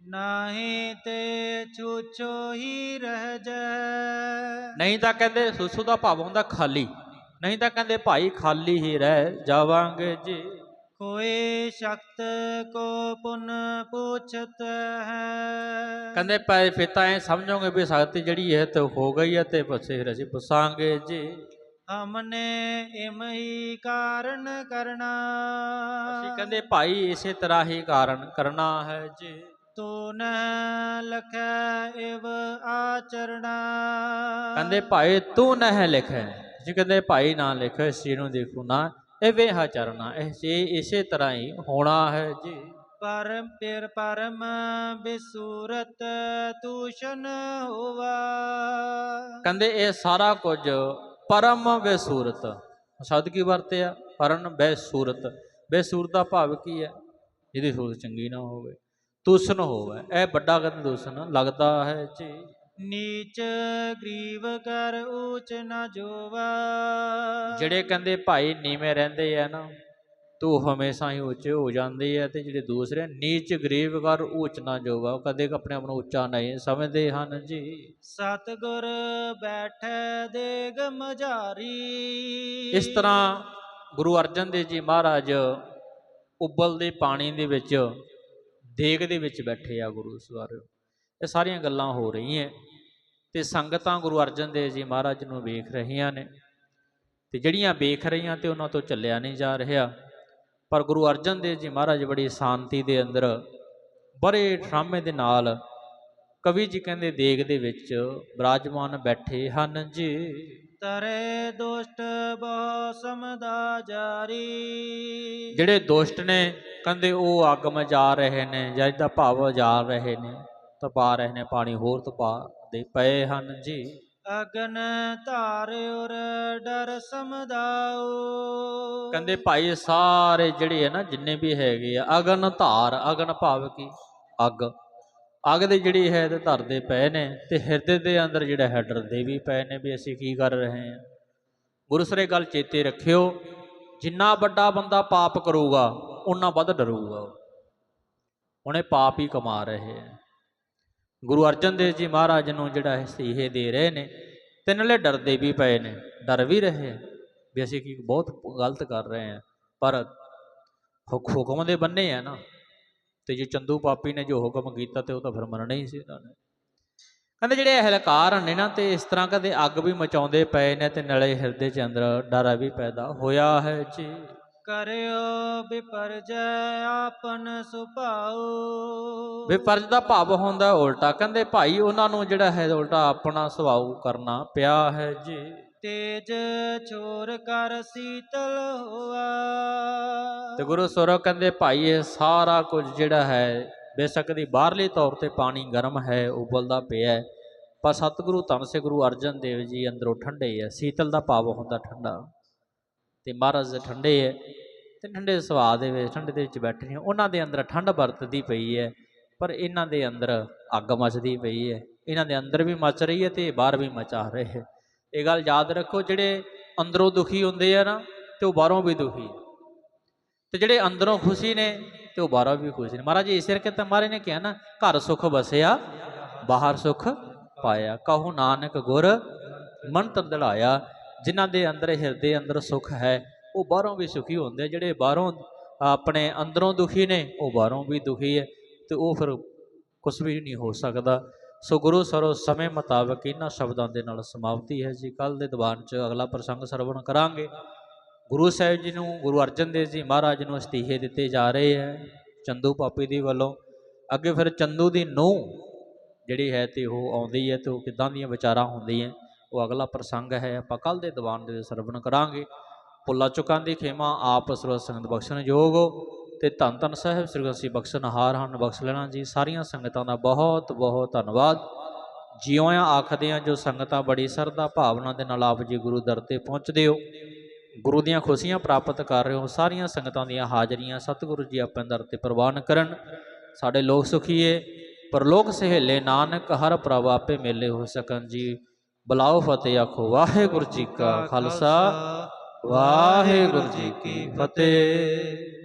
ਨਾਹੀ ਤੇ ਛੂਛੋ ਹੀ ਰਹਿ ਜੈ। ਨਹੀਂ ਤਾਂ ਕਹਿੰਦੇ ਸੁਸੂ ਦਾ ਭਾਵ ਹੁੰਦਾ ਖਾਲੀ। ਨਹੀਂ ਤਾਂ ਕਹਿੰਦੇ ਭਾਈ ਖਾਲੀ ਹੀ ਰਹਿ ਜਾਵਾਂਗੇ ਜੀ। ਕੋਈ ਸ਼ਕਤ ਕੋ ਪੁਨ ਪੁੱਛਤ ਹੈ। ਕਹਿੰਦੇ ਪੈ ਫਿਰ ਤਾਂ ਐ ਸਮਝੋਗੇ ਵੀ ਸ਼ਕਤੀ ਜਿਹੜੀ ਹੈ ਤੇ ਹੋ ਗਈ ਹੈ ਤੇ ਬਸ ਫਿਰ ਅਸੀਂ ਪੁੱਛਾਂਗੇ ਜੀ। ਹਮਨੇ ਇਮ ਹੀ ਕਾਰਨ ਕਰਨਾ। ਅਸੀਂ ਕਹਿੰਦੇ ਭਾਈ ਇਸੇ ਤਰ੍ਹਾਂ ਹੀ ਕਾਰਨ ਕਰਨਾ ਹੈ ਜੀ। ਤੂੰ ਨ ਲਖੈ ਇਵ ਆਚਰਣਾ। ਕਹਿੰਦੇ ਭਾਈ ਤੂੰ ਨਹਿ ਲਿਖੈ। ਜੀ ਕਹਿੰਦੇ ਭਾਈ ਨਾ ਲਿਖੋ ਇਸ ਚੀਜ਼ ਨੂੰ ਦੇਖੋ ਨਾ ਇਹ ਵੇਹਾ ਚਰਨਾ ਇਹ ਇਹ ਇਸੇ ਤਰ੍ਹਾਂ ਹੀ ਹੋਣਾ ਹੈ ਜੀ। ਪਰਮ ਪਿਰ ਪਰਮ ਬਿਸੂਰਤ ਤੂਸ਼ਨ ਹੋਵਾ। ਕਹਿੰਦੇ ਇਹ ਸਾਰਾ ਕੁਝ ਪਰਮ ਬੇਸੂਰਤ। ਸ਼ਬਦ ਕੀ ਵਰਤਿਆ ਪਰਨ ਬੇਸੂਰਤ। ਬੇਸੂਰਤ ਦਾ ਭਾਵ ਕੀ ਹੈ? ਜਿਹਦੀ ਸੂਰਤ ਚੰਗੀ ਨਾ ਹੋਵੇ। ਤੁਸਨ ਹੋਵੇ ਇਹ ਵੱਡਾ ਕਹਿੰਦੇ ਤੁਸਨ ਲੱਗਦਾ ਹੈ ਜੀ। ਨੀਚ ਗਰੀਵ ਕਰ ਊਚ ਨ ਜੋਵਾ। ਜਿਹੜੇ ਕਹਿੰਦੇ ਭਾਈ ਨੀਵੇਂ ਰਹਿੰਦੇ ਆ ਨਾ ਤੂੰ ਹਮੇਸ਼ਾ ਹੀ ਉੱਚੇ ਹੋ ਜਾਂਦੇ ਆ ਤੇ ਜਿਹੜੇ ਦੂਸਰੇ ਨੀਚ ਗਰੀਬ ਕਰ ਉੱਚ ਨਾ ਜੋਵਾ। ਉਹ ਕਦੇ ਆਪਣੇ ਆਪ ਨੂੰ ਉੱਚਾ ਨਹੀਂ ਸਮਝਦੇ ਹਨ ਜੀ। ਸਤਗੁਰ ਬੈਠੈ ਦੇਗ ਮਝਾਰੀ ਇਸ ਤਰ੍ਹਾਂ ਗੁਰੂ ਅਰਜਨ ਦੇਵ ਜੀ ਮਹਾਰਾਜ ਉਬਲਦੇ ਪਾਣੀ ਦੇ ਵਿੱਚ ਦੇਗ ਦੇ ਵਿੱਚ ਬੈਠੇ ਆ ਗੁਰੂ ਸਵਾਰਿਓ ਇਹ ਸਾਰੀਆਂ ਗੱਲਾਂ ਹੋ ਰਹੀਆਂ ਤੇ ਸੰਗਤਾਂ ਗੁਰੂ ਅਰਜਨ ਦੇਵ ਜੀ ਮਹਾਰਾਜ ਨੂੰ ਵੇਖ ਰਹੀਆਂ ਨੇ। ਤੇ ਜਿਹੜੀਆਂ ਵੇਖ ਰਹੀਆਂ ਤੇ ਉਹਨਾਂ ਤੋਂ ਚੱਲਿਆ ਨਹੀਂ ਜਾ ਰਿਹਾ। ਪਰ ਗੁਰੂ ਅਰਜਨ ਦੇਵ ਜੀ ਮਹਾਰਾਜ ਬੜੀ ਸ਼ਾਂਤੀ ਦੇ ਅੰਦਰ, ਬੜੇ ਠਰਾਮੇ ਦੇ ਨਾਲ ਕਵੀ ਜੀ ਕਹਿੰਦੇ ਦੇਗ ਦੇ ਵਿੱਚ ਬਿਰਾਜਮਾਨ ਬੈਠੇ ਹਨ ਜੀ। ਤਰੇ ਦੁਸ਼ਟ ਬਹੁ ਸਮਦਾ ਜਾਰੀ। ਜਿਹੜੇ ਦੁਸ਼ਟ ਨੇ ਕਹਿੰਦੇ ਉਹ ਅੱਗ ਮਚਾ ਰਹੇ ਨੇ ਜਾਂ ਇਹਦਾ ਭਾਵ ਜਾ ਰਹੇ ਨੇ ਤਪਾ ਰਹੇ ਨੇ ਪਾਣੀ ਹੋਰ ਤਪਾ ਦੇ ਪਏ ਹਨ ਜੀ। ਅਗਨ ਧਾਰ ਉਰ ਡਰ ਸਮਦਾਉ। ਕਹਿੰਦੇ ਭਾਈ ਸਾਰੇ ਜਿਹੜੇ ਆ ਨਾ ਜਿੰਨੇ ਵੀ ਹੈਗੇ ਆ ਅਗਨ ਧਾਰ ਅਗਨ ਭਾਵ ਕੀ? ਅੱਗ। ਅੱਗ ਦੇ ਜਿਹੜੀ ਹੈ ਤੇ ਧਰਦੇ ਪਏ ਨੇ ਤੇ ਹਿਰਦੇ ਦੇ ਅੰਦਰ ਜਿਹੜਾ ਹੈ ਡਰਦੇ ਵੀ ਪਏ ਨੇ ਵੀ ਅਸੀਂ ਕੀ ਕਰ ਰਹੇ ਹਾਂ। ਗੁਰੂਸਰੇ ਗੱਲ ਚੇਤੇ ਰੱਖਿਓ, ਜਿੰਨਾ ਵੱਡਾ ਬੰਦਾ ਪਾਪ ਕਰੂਗਾ ਉਨਾ ਵੱਧ ਡਰੂਗਾ ਉਹਨੇ ਪਾਪ ਹੀ ਕਮਾ ਰਹੇ ਹੈ ਗੁਰੂ ਅਰਜਨ ਦੇਵ ਜੀ ਮਹਾਰਾਜ ਨੂੰ ਜਿਹੜਾ ਹੈ ਸੀਹੇ ਦੇ ਰਹੇ ਨੇ, ਤੇ ਨਾਲੇ ਡਰਦੇ ਵੀ ਪਏ ਨੇ, ਡਰ ਵੀ ਰਹੇ ਵੀ ਅਸੀਂ ਕੀ ਬਹੁਤ ਗਲਤ ਕਰ ਰਹੇ ਹਾਂ ਪਰ ਹੁਕ- ਹੁਕਮ ਦੇ ਬੰਨੇ ਆ ਨਾ। ਤੇ ਜੇ ਚੰਦੂ ਪਾਪੀ ਨੇ ਜੋ ਹੁਕਮ ਕੀਤਾ ਤੇ ਉਹ ਤਾਂ ਫਿਰ ਮੰਨਣਾ ਹੀ ਸੀ ਉਹਨਾਂ ਨੇ। ਕਹਿੰਦੇ ਜਿਹੜੇ ਹਲਕਾਰ ਨੇ ਨਾ ਤੇ ਇਸ ਤਰ੍ਹਾਂ ਕਦੇ ਅੱਗ ਵੀ ਮਚਾਉਂਦੇ ਪਏ ਨੇ ਤੇ ਨਾਲੇ ਹਿਰਦੇ ਚ ਅੰਦਰ ਡਰ ਵੀ ਪੈਦਾ ਹੋਇਆ ਹੈ ਜੀ। ਕਰਿਓ ਬਿਪਰਜੈ ਆਪਨ ਸੁਭਾਉ ਬੇਫਰਜ਼ ਦਾ ਭਾਵ ਹੁੰਦਾ ਉਲਟਾ ਕਹਿੰਦੇ ਭਾਈ ਉਹਨਾਂ ਨੂੰ ਜਿਹੜਾ ਹੈ ਉਲਟਾ ਆਪਣਾ ਸੁਭਾਅ ਕਰਨਾ ਪਿਆ ਹੈ ਜੀ। ਤੇਜ ਛੋਰ ਕਰ ਸੀਤਲ ਹੋਆ। ਤੇ ਗੁਰੂ ਸੋਰਵ ਕਹਿੰਦੇ, ਭਾਈ, ਇਹ ਸਾਰਾ ਕੁਝ ਜਿਹੜਾ ਹੈ, ਬੇਸ਼ੱਕ ਦੀ ਬਾਹਰਲੀ ਤੌਰ ਤੇ ਪਾਣੀ ਗਰਮ ਹੈ, ਉਬਲਦਾ ਪਿਆ ਹੈ, ਪਰ ਸਤਿਗੁਰੂ, ਧੰਨ ਸੇ ਗੁਰੂ ਅਰਜਨ ਦੇਵ ਜੀ ਅੰਦਰੋਂ ਠੰਡੇ ਹੈ, ਸੀਤਲ ਦਾ ਭਾਵ ਹੁੰਦਾ ਠੰਡਾ। ਤੇ ਮਹਾਰਾਜ ਠੰਡੇ ਹੈ, ਤੇ ਠੰਡੇ ਸੁਭਾਅ ਦੇ ਵਿੱਚ, ਠੰਡੇ ਦੇ ਵਿੱਚ ਬੈਠੇ ਨੇ, ਉਹਨਾਂ ਦੇ ਅੰਦਰ ਠੰਡ ਵਰਤਦੀ ਪਈ ਹੈ, ਪਰ ਇਹਨਾਂ ਦੇ ਅੰਦਰ ਅੱਗ ਮਚਦੀ ਪਈ ਹੈ। ਇਹਨਾਂ ਦੇ ਅੰਦਰ ਵੀ ਮਚ ਰਹੀ ਹੈ ਤੇ ਬਾਹਰ ਵੀ ਮਚਾ ਰਹੇ ਹੈ। ਇਹ ਗੱਲ ਯਾਦ ਰੱਖੋ, ਜਿਹੜੇ ਅੰਦਰੋਂ ਦੁਖੀ ਹੁੰਦੇ ਆ ਨਾ, ਤੇ ਉਹ ਬਾਹਰੋਂ ਵੀ ਦੁਖੀ ਹੈ ਤੇ ਜਿਹੜੇ ਅੰਦਰੋਂ ਖੁਸ਼ੀ ਨੇ, ਤੇ ਉਹ ਬਾਹਰੋਂ ਵੀ ਖੁਸ਼ੀ ਨੇ। ਮਹਾਰਾਜ ਇਸ ਕਰਕੇ ਤਾਂ ਮਹਾਰਾਜ ਨੇ ਕਿਹਾ ਨਾ, ਘਰ ਸੁਖ ਵਸਿਆ, ਬਾਹਰ ਸੁਖ ਪਾਇਆ। ਕਹੋ ਨਾਨਕ ਗੁਰ ਮਨ ਤੰਦਲਾਇਆ ਜਿਨ੍ਹਾਂ ਦੇ ਅੰਦਰ ਹਿਰਦੇ ਅੰਦਰ ਸੁਖ ਹੈ, ਉਹ ਬਾਹਰੋਂ ਵੀ ਸੁਖੀ ਹੁੰਦੇ ਆ। ਜਿਹੜੇ ਬਾਹਰੋਂ, ਆਪਣੇ ਅੰਦਰੋਂ ਦੁਖੀ ਨੇ, ਉਹ ਬਾਹਰੋਂ ਵੀ ਦੁਖੀ ਹੈ ਤੇ ਉਹ ਫਿਰ ਕੁਝ ਵੀ ਨਹੀਂ ਹੋ ਸਕਦਾ। ਸੋ ਗੁਰੂ ਸਰੋ ਸਮੇਂ ਮੁਤਾਬਕ ਇਹਨਾਂ ਸ਼ਬਦਾਂ ਦੇ ਨਾਲ ਸਮਾਪਤੀ ਹੈ ਜੀ। ਕੱਲ ਦੇ ਦੀਵਾਨ 'ਚ ਅਗਲਾ ਪ੍ਰਸੰਗ ਸਰਵਣ ਕਰਾਂਗੇ। ਗੁਰੂ ਸਾਹਿਬ ਜੀ ਨੂੰ, ਗੁਰੂ ਅਰਜਨ ਦੇਵ ਜੀ ਮਹਾਰਾਜ ਨੂੰ ਅਸਤੀਹੇ ਦਿੱਤੇ ਜਾ ਰਹੇ ਹੈ ਚੰਦੂ ਪਾਪੀ ਦੀ ਵੱਲੋਂ। ਅੱਗੇ ਫਿਰ ਚੰਦੂ ਦੀ ਨੂੰਹ ਜਿਹੜੀ ਹੈ ਤੇ ਉਹ ਆਉਂਦੀ ਹੈ ਤੇ ਉਹ ਕਿੱਦਾਂ ਦੀਆਂ ਵਿਚਾਰਾਂ ਹੁੰਦੀਆਂ, ਉਹ ਅਗਲਾ ਪ੍ਰਸੰਗ ਹੈ। ਆਪਾਂ ਕੱਲ ਦੇ ਦੀਵਾਨ ਦੇ ਸਰਵਣ ਕਰਾਂਗੇ। ਪੁੱਲਾ ਚੁਕਾਂ ਦੀ ਖੇਮਾ, ਆਪ ਸਰਵ ਸੰਗਤ ਬਖਸ਼ਣ ਯੋਗ ਤੇ ਧੰਨ ਧੰਨ ਸਾਹਿਬ ਸ੍ਰੀ ਗੁਰੂ ਸੀ ਬਖਸ਼ਣਹਾਰ ਹਨ, ਬਖਸ਼ ਲੈਣਾ ਜੀ। ਸਾਰੀਆਂ ਸੰਗਤਾਂ ਦਾ ਬਹੁਤ ਬਹੁਤ ਧੰਨਵਾਦ। ਜਿਉਂ ਆਖਦੇ ਆ ਜੋ ਸੰਗਤਾਂ ਬੜੀ ਸਰਦਾ ਭਾਵਨਾ ਦੇ ਨਾਲ ਆਪ ਜੀ ਗੁਰੂ ਦਰ ਤੇ ਪਹੁੰਚਦੇ ਹੋ। ਗੁਰੂ ਦੀਆਂ ਖੁਸ਼ੀਆਂ ਪ੍ਰਾਪਤ ਕਰ ਰਹੇ ਹੋ। ਸਾਰੀਆਂ ਸੰਗਤਾਂ ਦੀਆਂ ਹਾਜ਼ਰੀਆਂ ਸਤਿਗੁਰੂ ਜੀ ਆਪਣੇ ਦਰ ਤੇ ਪ੍ਰਵਾਨ ਕਰਨ। ਸਾਡੇ ਲੋਕ ਸੁਖੀਏ ਪਰਲੋਕ ਸਹੇਲੇ ਨਾਨਕ, ਹਰ ਪ੍ਰਭ ਆਪੇ ਮੇਲੇ ਹੋ ਸਕਣ ਜੀ। ਬੁਲਾਓ ਫਤਿਹ, ਆਖੋ ਵਾਹਿਗੁਰੂ ਜੀ ਕਾ ਖਾਲਸਾ। ਵਾਹਿਗੁਰੂ ਜੀ ਕੀ ਫਤਿਹ।